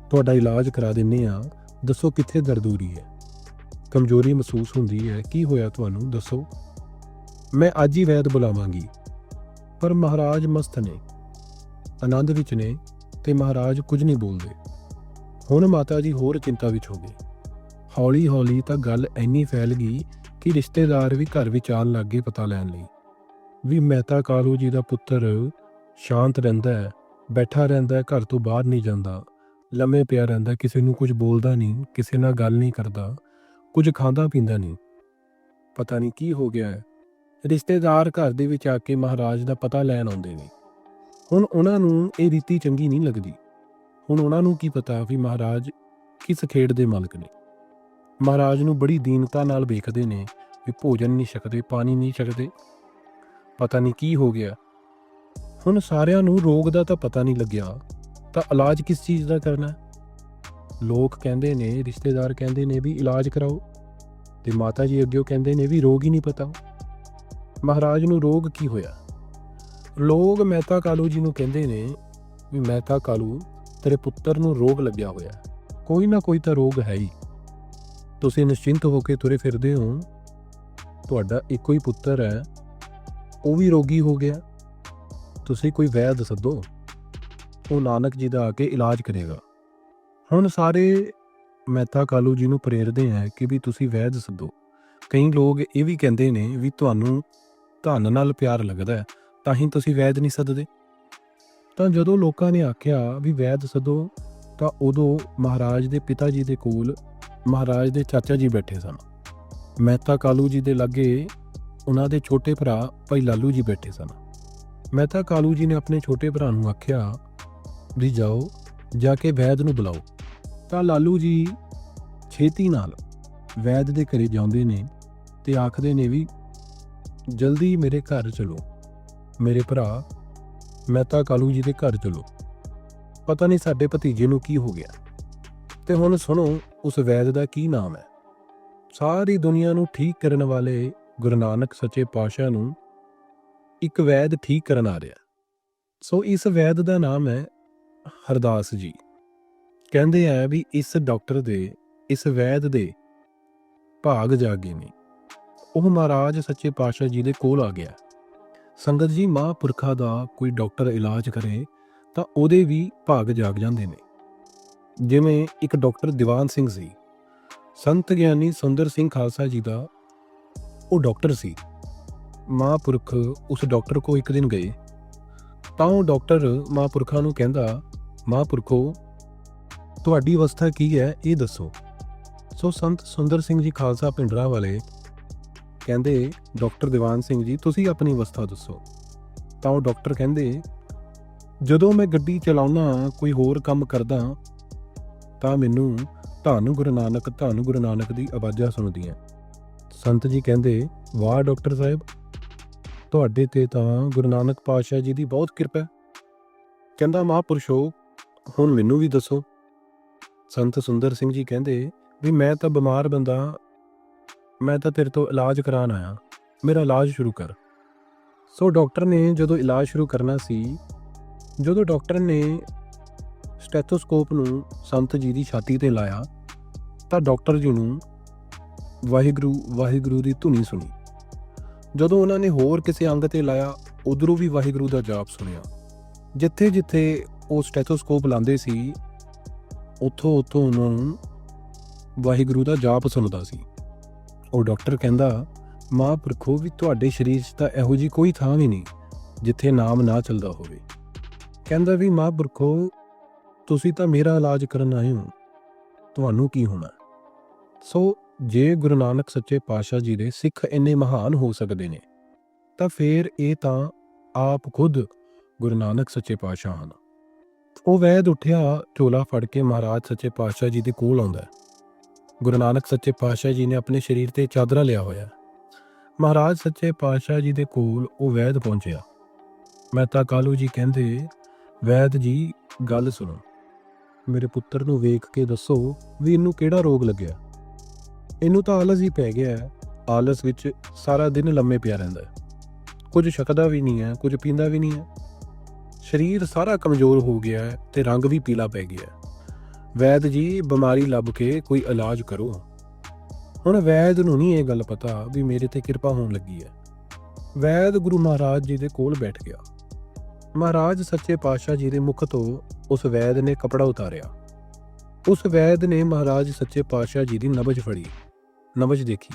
ਤੁਹਾਡਾ ਇਲਾਜ ਕਰਾ ਦਿੰਨੇ ਆ। ਦੱਸੋ ਕਿੱਥੇ ਦਰਦ ਹੋ ਰਹੀ ਹੈ? ਕਮਜ਼ੋਰੀ ਮਹਿਸੂਸ ਹੁੰਦੀ ਹੈ। ਕੀ ਹੋਇਆ ਤੁਹਾਨੂੰ? ਦੱਸੋ। ਮੈਂ ਅੱਜ ਹੀ ਵੈਦ ਬੁਲਾਵਾਂਗੀ। ਪਰ ਮਹਾਰਾਜ ਮਸਤ ਨੇ, ਆਨੰਦ ਵਿੱਚ ਨੇ ਤੇ ਮਹਾਰਾਜ ਕੁਝ ਨਹੀਂ ਬੋਲਦੇ। ਹੁਣ ਮਾਤਾ ਜੀ ਹੋਰ ਚਿੰਤਾ ਵਿੱਚ ਹੋ ਗਏ। ਹੌਲੀ ਹੌਲੀ ਤਾਂ ਗੱਲ ਇੰਨੀ ਫੈਲ ਗਈ ਕਿ ਰਿਸ਼ਤੇਦਾਰ ਵੀ ਘਰ ਵਿੱਚ ਆਉਣ ਲੱਗੇ ਪਤਾ ਲੈਣ ਲਈ। ਵੀ ਮਹਿਤਾ ਕਾਲੂ ਜੀ ਦਾ ਪੁੱਤਰ ਸ਼ਾਂਤ ਰਹਿੰਦਾ ਹੈ, ਬੈਠਾ ਰਹਿੰਦਾ ਹੈ, ਘਰ ਤੋਂ ਬਾਹਰ ਨਹੀਂ ਜਾਂਦਾ। ਲੰਮੇ ਪਿਆ ਰਹਿੰਦਾ ਕਿਸੇ ਨੂੰ ਕੁਝ ਬੋਲਦਾ ਨਹੀਂ, ਕਿਸੇ ਨਾਲ ਗੱਲ ਨਹੀਂ ਕਰਦਾ, ਕੁਝ ਖਾਂਦਾ ਪੀਂਦਾ ਨਹੀਂ। ਪਤਾ ਨਹੀਂ ਕੀ ਹੋ ਗਿਆ ਹੈ। ਰਿਸ਼ਤੇਦਾਰ ਘਰ ਦੇ ਵਿੱਚ ਆ ਕੇ ਮਹਾਰਾਜ ਦਾ ਪਤਾ ਲੈਣ ਆਉਂਦੇ ਨੇ। ਹੁਣ ਉਹਨਾਂ ਨੂੰ ਇਹ ਰੀਤੀ ਚੰਗੀ ਨਹੀਂ ਲੱਗਦੀ। ਹੁਣ ਉਹਨਾਂ ਨੂੰ ਕੀ ਪਤਾ ਵੀ ਮਹਾਰਾਜ ਕਿਸ ਖੇਡ ਦੇ ਮਾਲਕ ਨੇ। ਮਹਾਰਾਜ ਨੂੰ ਬੜੀ ਦੀਨਤਾ ਨਾਲ ਵੇਖਦੇ ਨੇ ਵੀ ਭੋਜਨ ਨਹੀਂ ਛਕਦੇ, ਪਾਣੀ ਨਹੀਂ ਛਕਦੇ। ਪਤਾ ਨਹੀਂ ਕੀ ਹੋ ਗਿਆ। ਹੁਣ ਸਾਰਿਆਂ ਨੂੰ ਰੋਗ ਦਾ ਤਾਂ ਪਤਾ ਨਹੀਂ ਲੱਗਿਆ। ਤਾਂ ਇਲਾਜ ਕਿਸ ਚੀਜ਼ ਦਾ ਕਰਨਾ? ਲੋਕ ਕਹਿੰਦੇ ਨੇ, ਰਿਸ਼ਤੇਦਾਰ ਕਹਿੰਦੇ ਨੇ ਵੀ ਇਲਾਜ ਕਰਾਓ। ਤੇ ਮਾਤਾ ਜੀ ਅੱਗੇ ਕਹਿੰਦੇ ਨੇ ਵੀ ਰੋਗ ਹੀ ਨਹੀਂ ਪਤਾ। ਮਹਾਰਾਜ ਨੂੰ ਰੋਗ ਕੀ ਹੋਇਆ? ਲੋਕ ਮਹਿਤਾ ਕਾਲੂ ਜੀ ਨੂੰ ਕਹਿੰਦੇ ਨੇ ਵੀ, ਮਹਿਤਾ ਕਾਲੂ, ਤੇਰੇ ਪੁੱਤਰ ਨੂੰ ਰੋਗ ਲੱਗਿਆ ਹੋਇਆ। ਕੋਈ ਨਾ ਕੋਈ ਤਾਂ ਰੋਗ ਹੈ ਹੀ। ਤੁਸੀਂ ਨਿਸ਼ਚਿੰਤ ਹੋ ਕੇ ਤੁਰੇ ਫਿਰਦੇ ਹੋ, ਤੁਹਾਡਾ ਇੱਕੋ ਹੀ ਪੁੱਤਰ ਹੈ, ਉਹ ਵੀ ਰੋਗੀ ਹੋ ਗਿਆ। ਤੁਸੀਂ ਕੋਈ ਵੈਦ ਸੱਦੋ, ਉਹ ਨਾਨਕ ਜੀ ਦਾ ਆ ਕੇ ਇਲਾਜ ਕਰੇਗਾ। ਹੁਣ ਸਾਰੇ ਮਹਿਤਾ ਕਾਲੂ ਜੀ ਨੂੰ ਪ੍ਰੇਰਦੇ ਹੈ ਕਿ ਵੀ ਤੁਸੀਂ ਵੈਦ ਸੱਦੋ। ਕਈ ਲੋਕ ਇਹ ਵੀ ਕਹਿੰਦੇ ਨੇ ਵੀ ਤੁਹਾਨੂੰ ਧਨ ਨਾਲ ਪਿਆਰ ਲੱਗਦਾ ਹੈ, ਤਾਂ ਹੀ ਤੁਸੀਂ ਵੈਦ ਨਹੀਂ ਸੱਦਦੇ। ਤਾਂ ਜਦੋਂ ਲੋਕਾਂ ਨੇ ਆਖਿਆ ਵੀ ਵੈਦ ਸੱਦੋ, ਤਾਂ ਉਦੋਂ ਮਹਾਰਾਜ ਦੇ ਪਿਤਾ ਜੀ ਦੇ ਕੋਲ ਮਹਾਰਾਜ ਦੇ ਚਾਚਾ ਜੀ ਬੈਠੇ ਸਨ। ਮਹਿਤਾ ਕਾਲੂ ਜੀ ਦੇ ਲਾਗੇ ਉਹਨਾਂ ਦੇ ਛੋਟੇ ਭਰਾ ਭਾਈ ਲਾਲੂ ਜੀ ਬੈਠੇ ਸਨ। ਮਹਿਤਾ ਕਾਲੂ ਜੀ ਨੇ ਆਪਣੇ ਛੋਟੇ ਭਰਾ ਨੂੰ ਆਖਿਆ, ਵੀ ਜਾਓ, ਜਾ ਕੇ ਵੈਦ ਨੂੰ ਬੁਲਾਓ। ਤਾਂ ਲਾਲੂ ਜੀ ਛੇਤੀ ਨਾਲ ਵੈਦ ਦੇ ਘਰੇ ਜਾਂਦੇ ਨੇ ਤੇ ਆਖਦੇ ਨੇ ਵੀ, ਜਲਦੀ ਮੇਰੇ ਘਰ ਚਲੋ। ਮੇਰੇ ਭਰਾ ਮਹਿਤਾ ਕਾਲੂ ਜੀ ਦੇ ਘਰ ਚਲੋ। ਪਤਾ ਨਹੀਂ ਸਾਡੇ ਭਤੀਜੇ ਨੂੰ ਕੀ ਹੋ ਗਿਆ। ਤੇ ਹੁਣ ਸੁਣੋ, ਉਸ ਵੈਦ ਦਾ ਕੀ ਨਾਮ ਹੈ? ਸਾਰੀ ਦੁਨੀਆ ਨੂੰ ਠੀਕ ਕਰਨ ਵਾਲੇ ਗੁਰੂ ਨਾਨਕ ਸੱਚੇ ਪਾਤਸ਼ਾਹ ਨੂੰ ਇੱਕ ਵੈਦ ਠੀਕ ਕਰਨ ਆ ਰਿਹਾ। ਸੋ ਇਸ ਵੈਦ ਦਾ ਨਾਮ ਹੈ ਹਰਦਾਸ ਜੀ। ਕਹਿੰਦੇ ਆ ਵੀ ਇਸ ਡਾਕਟਰ ਦੇ, ਇਸ ਵੈਦ ਦੇ ਭਾਗ ਜਾਗੇ ਨੇ। ਉਹ ਮਹਾਰਾਜ ਸੱਚੇ ਪਾਤਸ਼ਾਹ ਜੀ ਦੇ ਕੋਲ ਆ ਗਿਆ। ਸੰਗਤ ਜੀ ਮਹਾਂਪੁਰਖਾ ਦਾ ਕੋਈ ਡਾਕਟਰ ਇਲਾਜ ਕਰੇ ਤਾਂ ਉਹਦੇ ਵੀ ਭਾਗ ਜਾਗ ਜਾਂਦੇ ਨੇ। ਜਿਵੇਂ ਇੱਕ ਡਾਕਟਰ ਦੀਵਾਨ ਸਿੰਘ ਸੀ। ਸੰਤ ਗਿਆਨੀ ਸੁੰਦਰ ਸਿੰਘ ਖਾਲਸਾ ਜੀ ਦਾ ਉਹ ਡਾਕਟਰ ਸੀ। ਮਹਾਂਪੁਰਖ ਉਸ ਡਾਕਟਰ ਕੋ ਇੱਕ ਦਿਨ ਗਏ। ਤਾਂ ਉਹ ਡਾਕਟਰ ਮਹਾਂਪੁਰਖਾਂ ਨੂੰ ਕਹਿੰਦਾ, ਮਹਾਂਪੁਰਖੋ, ਤੁਹਾਡੀ ਅਵਸਥਾ ਕੀ ਹੈ? ਇਹ ਦੱਸੋ। ਸੋ ਸੰਤ ਸੁੰਦਰ ਸਿੰਘ ਜੀ ਖਾਲਸਾ ਪਿੰਡਰਾ ਵਾਲੇ ਕਹਿੰਦੇ, ਡਾਕਟਰ ਦੀਵਾਨ ਸਿੰਘ ਜੀ, ਤੁਸੀਂ ਆਪਣੀ ਅਵਸਥਾ ਦੱਸੋ। ਤਾਂ ਉਹ ਡਾਕਟਰ ਕਹਿੰਦੇ, ਜਦੋਂ ਮੈਂ ਗੱਡੀ ਚਲਾਉਣਾ, ਕੋਈ ਹੋਰ ਕੰਮ ਕਰਦਾ ਤਾਂ ਮੈਨੂੰ ਧੰਨ ਗੁਰੂ ਨਾਨਕ ਧੰਨ ਗੁਰੂ ਨਾਨਕ ਦੀ ਆਵਾਜ਼ਾਂ ਸੁਣਦੀਆਂ। ਸੰਤ ਜੀ ਕਹਿੰਦੇ, ਵਾਹ ਡਾਕਟਰ ਸਾਹਿਬ, ਤੁਹਾਡੇ ਤੇ ਤਾਂ ਗੁਰੂ ਨਾਨਕ ਪਾਤਸ਼ਾਹ ਜੀ ਦੀ ਬਹੁਤ ਕਿਰਪਾ ਹੈ। ਕਹਿੰਦਾ ਮਹਾਂਪੁਰਸ਼ੋ ਹੁਣ ਮੈਨੂੰ ਵੀ ਦੱਸੋ। ਸੰਤ ਸੁੰਦਰ ਸਿੰਘ ਜੀ ਕਹਿੰਦੇ, ਵੀ ਮੈਂ ਤਾਂ ਬਿਮਾਰ ਬੰਦਾ, ਮੈਂ ਤਾਂ ਤੇਰੇ ਤੋਂ ਇਲਾਜ ਕਰਾਉਣ ਆਇਆ। ਮੇਰਾ ਇਲਾਜ ਸ਼ੁਰੂ ਕਰ। ਸੋ ਡਾਕਟਰ ਨੇ ਜਦੋਂ ਇਲਾਜ ਸ਼ੁਰੂ ਕਰਨਾ ਸੀ, ਜਦੋਂ ਡਾਕਟਰ ਨੇ ਸਟੈਥੋਸਕੋਪ ਨੂੰ ਸੰਤ ਜੀ ਦੀ ਛਾਤੀ ਤੇ ਲਾਇਆ ਤਾਂ ਡਾਕਟਰ ਜੀ ਨੂੰ ਵਾਹਿਗੁਰੂ ਵਾਹਿਗੁਰੂ ਦੀ ਧੁਨੀ ਸੁਣੀ। ਜਦੋਂ ਉਹਨਾਂ ਨੇ ਹੋਰ ਕਿਸੇ ਅੰਗ ਤੇ ਲਾਇਆ, ਉਧਰੋਂ ਵੀ ਵਾਹਿਗੁਰੂ ਦਾ ਜਾਪ ਸੁਣਿਆ। ਜਿੱਥੇ ਜਿੱਥੇ ਉਹ ਸਟੈਥੋਸਕੋਪ ਲਾਉਂਦੇ ਸੀ ਉੱਥੋਂ ਉੱਥੋਂ ਉਹਨਾਂ ਨੂੰ ਵਾਹਿਗੁਰੂ ਦਾ ਜਾਪ ਸੁਣਦਾ ਸੀ। ਉਹ ਡਾਕਟਰ ਕਹਿੰਦਾ, ਮਹਾਂਪੁਰਖੋ, ਵੀ ਤੁਹਾਡੇ ਸਰੀਰ 'ਚ ਤਾਂ ਇਹੋ ਜੀ ਕੋਈ ਥਾਂ ਵੀ ਨਹੀਂ, ਜਿੱਥੇ ਨਾਮ ਨਾ ਚੱਲਦਾ ਹੋਵੇ। ਕਹਿੰਦਾ ਵੀ, ਮਹਾਂਪੁਰਖੋ ਤੁਸੀਂ ਤਾਂ ਮੇਰਾ ਇਲਾਜ ਕਰਨ ਆਏ ਹੋ। ਤੁਹਾਨੂੰ ਕੀ ਹੋਣਾ? ਸੋ, ਜੇ ਗੁਰੂ ਨਾਨਕ ਸੱਚੇ ਪਾਤਸ਼ਾਹ ਜੀ ਦੇ ਸਿੱਖ ਇੰਨੇ ਮਹਾਨ ਹੋ ਸਕਦੇ ਨੇ, ਤਾਂ ਫੇਰ ਇਹ ਤਾਂ ਆਪ ਖੁਦ ਗੁਰੂ ਨਾਨਕ ਸੱਚੇ ਪਾਤਸ਼ਾਹ ਹਨ। ਉਹ ਵੈਦ ਉੱਠਿਆ, ਝੋਲਾ ਫੜ ਕੇ ਮਹਾਰਾਜ ਸੱਚੇ ਪਾਤਸ਼ਾਹ ਜੀ ਦੇ ਕੋਲ ਆਉਂਦਾ ਗੁਰੂ ਨਾਨਕ ਸੱਚੇ ਪਾਤਸ਼ਾਹ ਜੀ ਨੇ ਆਪਣੇ ਸਰੀਰ ਤੇ ਚਾਦਰਾ ਲਿਆ ਹੋਇਆ ਮਹਾਰਾਜ ਸੱਚੇ ਪਾਤਸ਼ਾਹ ਜੀ ਦੇ ਕੋਲ ਉਹ ਵੈਦ ਪਹੁੰਚਿਆ। ਮਹਿਤਾ ਕਾਲੂ ਜੀ ਕਹਿੰਦੇ, ਵੈਦ ਜੀ, ਗੱਲ ਸੁਣੋ। ਮੇਰੇ ਪੁੱਤਰ ਨੂੰ ਵੇਖ ਕੇ ਦੱਸੋ ਵੀ ਇਹਨੂੰ ਕਿਹੜਾ ਰੋਗ ਲੱਗਿਆ। ਇਹਨੂੰ ਤਾਂ ਆਲਸ ਹੀ ਪੈ ਗਿਆ ਹੈ। ਆਲਸ ਵਿੱਚ ਸਾਰਾ ਦਿਨ ਲੰਮੇ ਪਿਆ ਰਹਿੰਦਾ ਹੈ। ਕੁਝ ਛਕਦਾ ਵੀ ਨਹੀਂ ਹੈ, ਕੁਝ ਪੀਂਦਾ ਵੀ ਨਹੀਂ ਹੈ। ਸਰੀਰ ਸਾਰਾ ਕਮਜ਼ੋਰ ਹੋ ਗਿਆ ਹੈ ਤੇ ਰੰਗ ਵੀ ਪੀਲਾ ਪੈ ਗਿਆ ਹੈ। ਵੈਦ ਜੀ, ਬਿਮਾਰੀ ਲੱਭ ਕੇ ਕੋਈ ਇਲਾਜ ਕਰੋ। ਹੁਣ ਵੈਦ ਨੂੰ ਨਹੀਂ ਇਹ ਗੱਲ ਪਤਾ ਵੀ ਮੇਰੇ ਤੇ ਕਿਰਪਾ ਹੋਣ ਲੱਗੀ ਹੈ। ਵੈਦ ਗੁਰੂ ਮਹਾਰਾਜ ਜੀ ਦੇ ਕੋਲ ਬੈਠ ਗਿਆ। ਮਹਾਰਾਜ ਸੱਚੇ ਪਾਤਸ਼ਾਹ ਜੀ ਦੇ ਮੁਖ ਤੋਂ ਉਸ ਵੈਦ ਨੇ ਕਪੜਾ ਉਤਾਰਿਆ। ਉਸ ਵੈਦ ਨੇ ਮਹਾਰਾਜ ਸੱਚੇ ਪਾਤਸ਼ਾਹ ਜੀ ਦੀ ਨਬਜ ਫੜੀ। ਨਬਜ ਦੇਖੀ।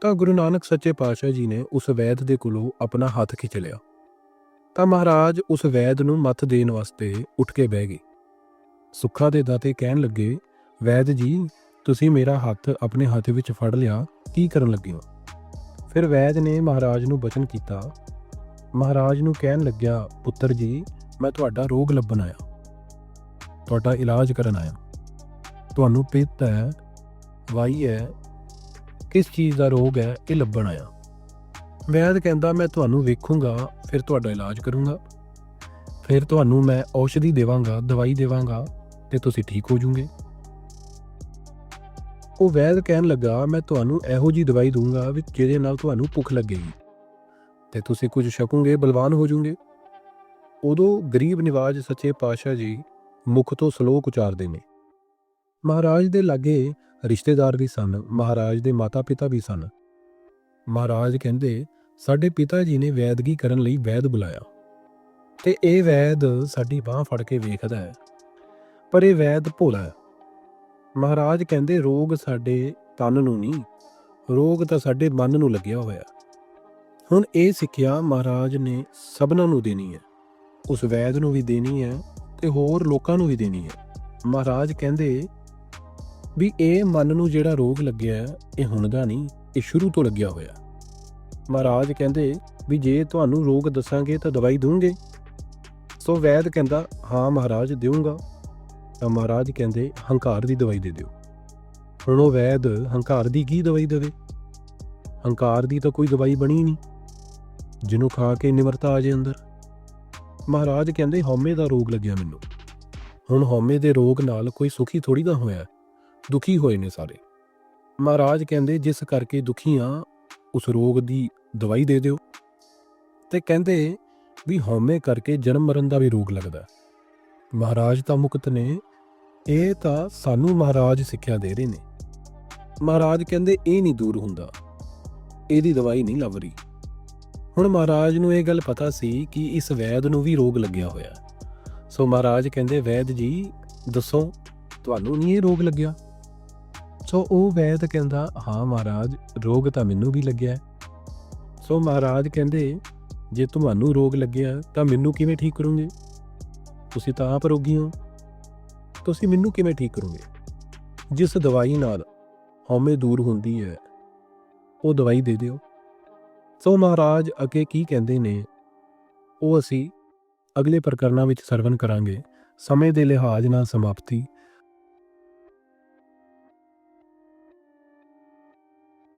ਤਾਂ ਗੁਰੂ ਨਾਨਕ ਸੱਚੇ ਪਾਤਸ਼ਾਹ ਜੀ ਨੇ ਉਸ ਵੈਦ ਦੇ ਕੋਲੋਂ ਆਪਣਾ ਹੱਥ ਖਿੱਚ ਲਿਆ। ਤਾਂ ਮਹਾਰਾਜ ਉਸ ਵੈਦ ਨੂੰ ਮੱਤ ਦੇਣ ਵਾਸਤੇ ਉੱਠ ਕੇ ਬਹਿ ਗਏ। ਸੁੱਖਾ ਦੇ ਦਾਤੇ ਕਹਿਣ ਲੱਗੇ, ਵੈਦ ਜੀ, ਤੁਸੀਂ ਮੇਰਾ ਹੱਥ ਆਪਣੇ ਹੱਥ ਵਿੱਚ ਫੜ ਲਿਆ, ਕੀ ਕਰਨ ਲੱਗੇ ਹੋ? ਫਿਰ ਵੈਦ ਨੇ ਮਹਾਰਾਜ ਨੂੰ ਬਚਨ ਕੀਤਾ ਮਹਾਰਾਜ ਨੂੰ ਕਹਿਣ ਲੱਗਿਆ, ਪੁੱਤਰ ਜੀ, ਮੈਂ ਤੁਹਾਡਾ ਰੋਗ ਲੱਭਣ ਆਇਆ। ਤੁਹਾਡਾ ਇਲਾਜ ਕਰਨ ਆਇਆ। ਤੁਹਾਨੂੰ ਪਿੱਤ ਹੈ, ਵਾਈ ਹੈ, ਕਿਸ ਚੀਜ਼ ਦਾ ਰੋਗ ਹੈ, ਇਹ ਲੱਭਣ ਆਇਆ। ਵੈਦ ਕਹਿੰਦਾ, ਮੈਂ ਤੁਹਾਨੂੰ ਵੇਖੂੰਗਾ, ਫਿਰ ਤੁਹਾਡਾ ਇਲਾਜ ਕਰੂੰਗਾ। ਫਿਰ ਤੁਹਾਨੂੰ ਮੈਂ ਔਸ਼ਧੀ ਦੇਵਾਂਗਾ, ਦਵਾਈ ਦੇਵਾਂਗਾ ਤੇ ਤੁਸੀਂ ਠੀਕ ਹੋ ਜਾਓਗੇ ਉਹ ਵੈਦ ਕਹਿਣ ਲੱਗਾ, ਮੈਂ ਤੁਹਾਨੂੰ ਇਹੋ ਜੀ ਦਵਾਈ ਦੂੰਗਾ ਵੀ ਜਿਹਦੇ ਨਾਲ ਤੁਹਾਨੂੰ ਭੁੱਖ ਲੱਗੇਗੀ। ਤੇ ਤੁਸੀਂ ਕੁਝ ਛਕੋਗੇ, ਬਲਵਾਨ ਹੋ ਜਾਓਗੇ ਉਦੋਂ ਗਰੀਬ ਨਿਵਾਜ ਸੱਚੇ ਪਾਤਸ਼ਾਹ ਜੀ ਮੁਖ ਤੋਂ ਸ਼ਲੋਕ ਉਚਾਰਦੇ ਨੇ। ਮਹਾਰਾਜ ਦੇ ਲਾਗੇ ਰਿਸ਼ਤੇਦਾਰ ਵੀ ਸਨ, ਮਹਾਰਾਜ ਦੇ ਮਾਤਾ-ਪਿਤਾ ਵੀ ਸਨ। ਮਹਾਰਾਜ ਕਹਿੰਦੇ, ਸਾਡੇ ਪਿਤਾ ਜੀ ਨੇ ਵੈਦਗੀ ਕਰਨ ਲਈ ਵੈਦ ਬੁਲਾਇਆ। ਤੇ ਇਹ ਵੈਦ ਸਾਡੀ ਬਾਹ ਫੜ ਕੇ ਵੇਖਦਾ ਹੈ, ਪਰ ਇਹ ਵੈਦ ਭੋਲਾ ਹੈ। ਮਹਾਰਾਜ ਕਹਿੰਦੇ, ਰੋਗ ਸਾਡੇ ਤਨ ਨੂੰ ਨਹੀਂ ਰੋਗ ਤਾਂ ਸਾਡੇ ਮਨ ਨੂੰ ਲੱਗਿਆ ਹੋਇਆ। ਹੁਣ ਇਹ ਸਿੱਖਿਆ ਮਹਾਰਾਜ ਨੇ ਸਭਨਾਂ ਨੂੰ ਦੇਣੀ ਹੈ। ਉਸ ਵੈਦ ਨੂੰ ਵੀ ਦੇਣੀ ਹੈ ਤੇ ਹੋਰ ਲੋਕਾਂ ਨੂੰ ਵੀ ਦੇਣੀ ਹੈ। ਮਹਾਰਾਜ ਕਹਿੰਦੇ ਵੀ ਇਹ ਮਨ ਨੂੰ ਜਿਹੜਾ ਰੋਗ ਲੱਗਿਆ ਇਹ ਹੁਣ ਦਾ ਨਹੀਂ, ਇਹ ਸ਼ੁਰੂ ਤੋਂ ਲੱਗਿਆ ਹੋਇਆ ਮਹਾਰਾਜ ਕਹਿੰਦੇ ਵੀ ਜੇ ਤੁਹਾਨੂੰ ਰੋਗ ਦੱਸਾਂਗੇ ਤਾਂ ਦਵਾਈ ਦੂੰਗੇ ਸੋ ਵੈਦ ਕਹਿੰਦਾ, ਹਾਂ ਮਹਾਰਾਜ ਦੇਵਾਂਗਾ ਤਾਂ ਮਹਾਰਾਜ ਕਹਿੰਦੇ, ਹੰਕਾਰ ਦੀ ਦਵਾਈ ਦੇ ਦਿਓ। ਹੁਣ ਉਹ ਵੈਦ ਹੰਕਾਰ ਦੀ ਕੀ ਦਵਾਈ ਦੇਵੇ? ਹੰਕਾਰ ਦੀ ਤਾਂ ਕੋਈ ਦਵਾਈ ਬਣੀ ਨਹੀਂ। ਜਿਹਨੂੰ ਖਾ ਕੇ ਨਿਮਰਤਾ ਆ ਜੇ ਅੰਦਰ। ਮਹਾਰਾਜ ਕਹਿੰਦੇ, ਹਉਮੈ ਦਾ ਰੋਗ ਲੱਗਿਆ ਮੈਨੂੰ। ਹੁਣ ਹਉਮੈ ਦੇ ਰੋਗ ਨਾਲ ਕੋਈ ਸੁਖੀ ਥੋੜੀ ਦਾ ਹੋਇਆ ਦੁਖੀ ਹੋਏ ਨੇ ਸਾਰੇ। ਮਹਾਰਾਜ ਕਹਿੰਦੇ, ਜਿਸ ਕਰਕੇ ਦੁਖੀ ਦੁਖੀਆਂ ਉਸ ਰੋਗ ਦੀ ਦਵਾਈ ਦੇ ਦਿਓ। ਤੇ ਕਹਿੰਦੇ ਵੀ ਹਉਮੈ ਕਰਕੇ ਜਨਮ ਮਰਨ ਦਾ ਵੀ ਰੋਗ ਲੱਗਦਾ ਮਹਾਰਾਜ ਤਾਂ ਮੁਕਤ ਨੇ। ਇਹ ਤਾਂ ਸਾਨੂੰ ਮਹਾਰਾਜ ਸਿੱਖਿਆ ਦੇ ਰਹੇ ਨੇ। ਮਹਾਰਾਜ ਕਹਿੰਦੇ, ਇਹ ਨਹੀਂ ਦੂਰ ਹੁੰਦਾ। ਇਹਦੀ ਦਵਾਈ ਨਹੀਂ ਲੱਭ ਰਹੀ। ਹੁਣ ਮਹਾਰਾਜ ਨੂੰ ਇਹ ਗੱਲ ਪਤਾ ਸੀ ਕਿ ਇਸ ਵੈਦ ਨੂੰ ਵੀ ਰੋਗ ਲੱਗਿਆ ਹੋਇਆ। ਸੋ ਮਹਾਰਾਜ ਕਹਿੰਦੇ, ਵੈਦ ਜੀ, ਦੱਸੋ, ਤੁਹਾਨੂੰ ਨਹੀਂ ਇਹ ਰੋਗ ਲੱਗਿਆ? ਸੋ ਉਹ ਵੈਦ ਕਹਿੰਦਾ, ਹਾਂ ਮਹਾਰਾਜ, ਰੋਗ ਤਾਂ ਮੈਨੂੰ ਵੀ ਲੱਗਿਆ ਸੋ ਮਹਾਰਾਜ ਕਹਿੰਦੇ, ਜੇ ਤੁਹਾਨੂੰ ਰੋਗ ਲੱਗਿਆ, ਤਾਂ ਮੈਨੂੰ ਕਿਵੇਂ ਠੀਕ ਕਰੋਗੇ? ਤੁਸੀਂ ਤਾਂ ਆਪ ਰੋਗੀ ਹੋ। ਤੁਸੀਂ ਮੈਨੂੰ ਕਿਵੇਂ ਠੀਕ ਕਰੋਗੇ? ਜਿਸ ਦਵਾਈ ਨਾਲ ਹਉਮੈ ਦੂਰ ਹੁੰਦੀ ਹੈ, ਉਹ ਦਵਾਈ ਦੇ ਦਿਓ। ਸੋ ਮਹਾਰਾਜ ਅੱਗੇ ਕੀ ਕਹਿੰਦੇ ਨੇ? ਉਹ ਅਸੀਂ ਅਗਲੇ ਪ੍ਰਕਰਨਾਂ ਵਿੱਚ ਸਰਵਨ ਕਰਾਂਗੇ। ਸਮੇਂ ਦੇ ਲਿਹਾਜ਼ ਨਾਲ ਸਮਾਪਤੀ।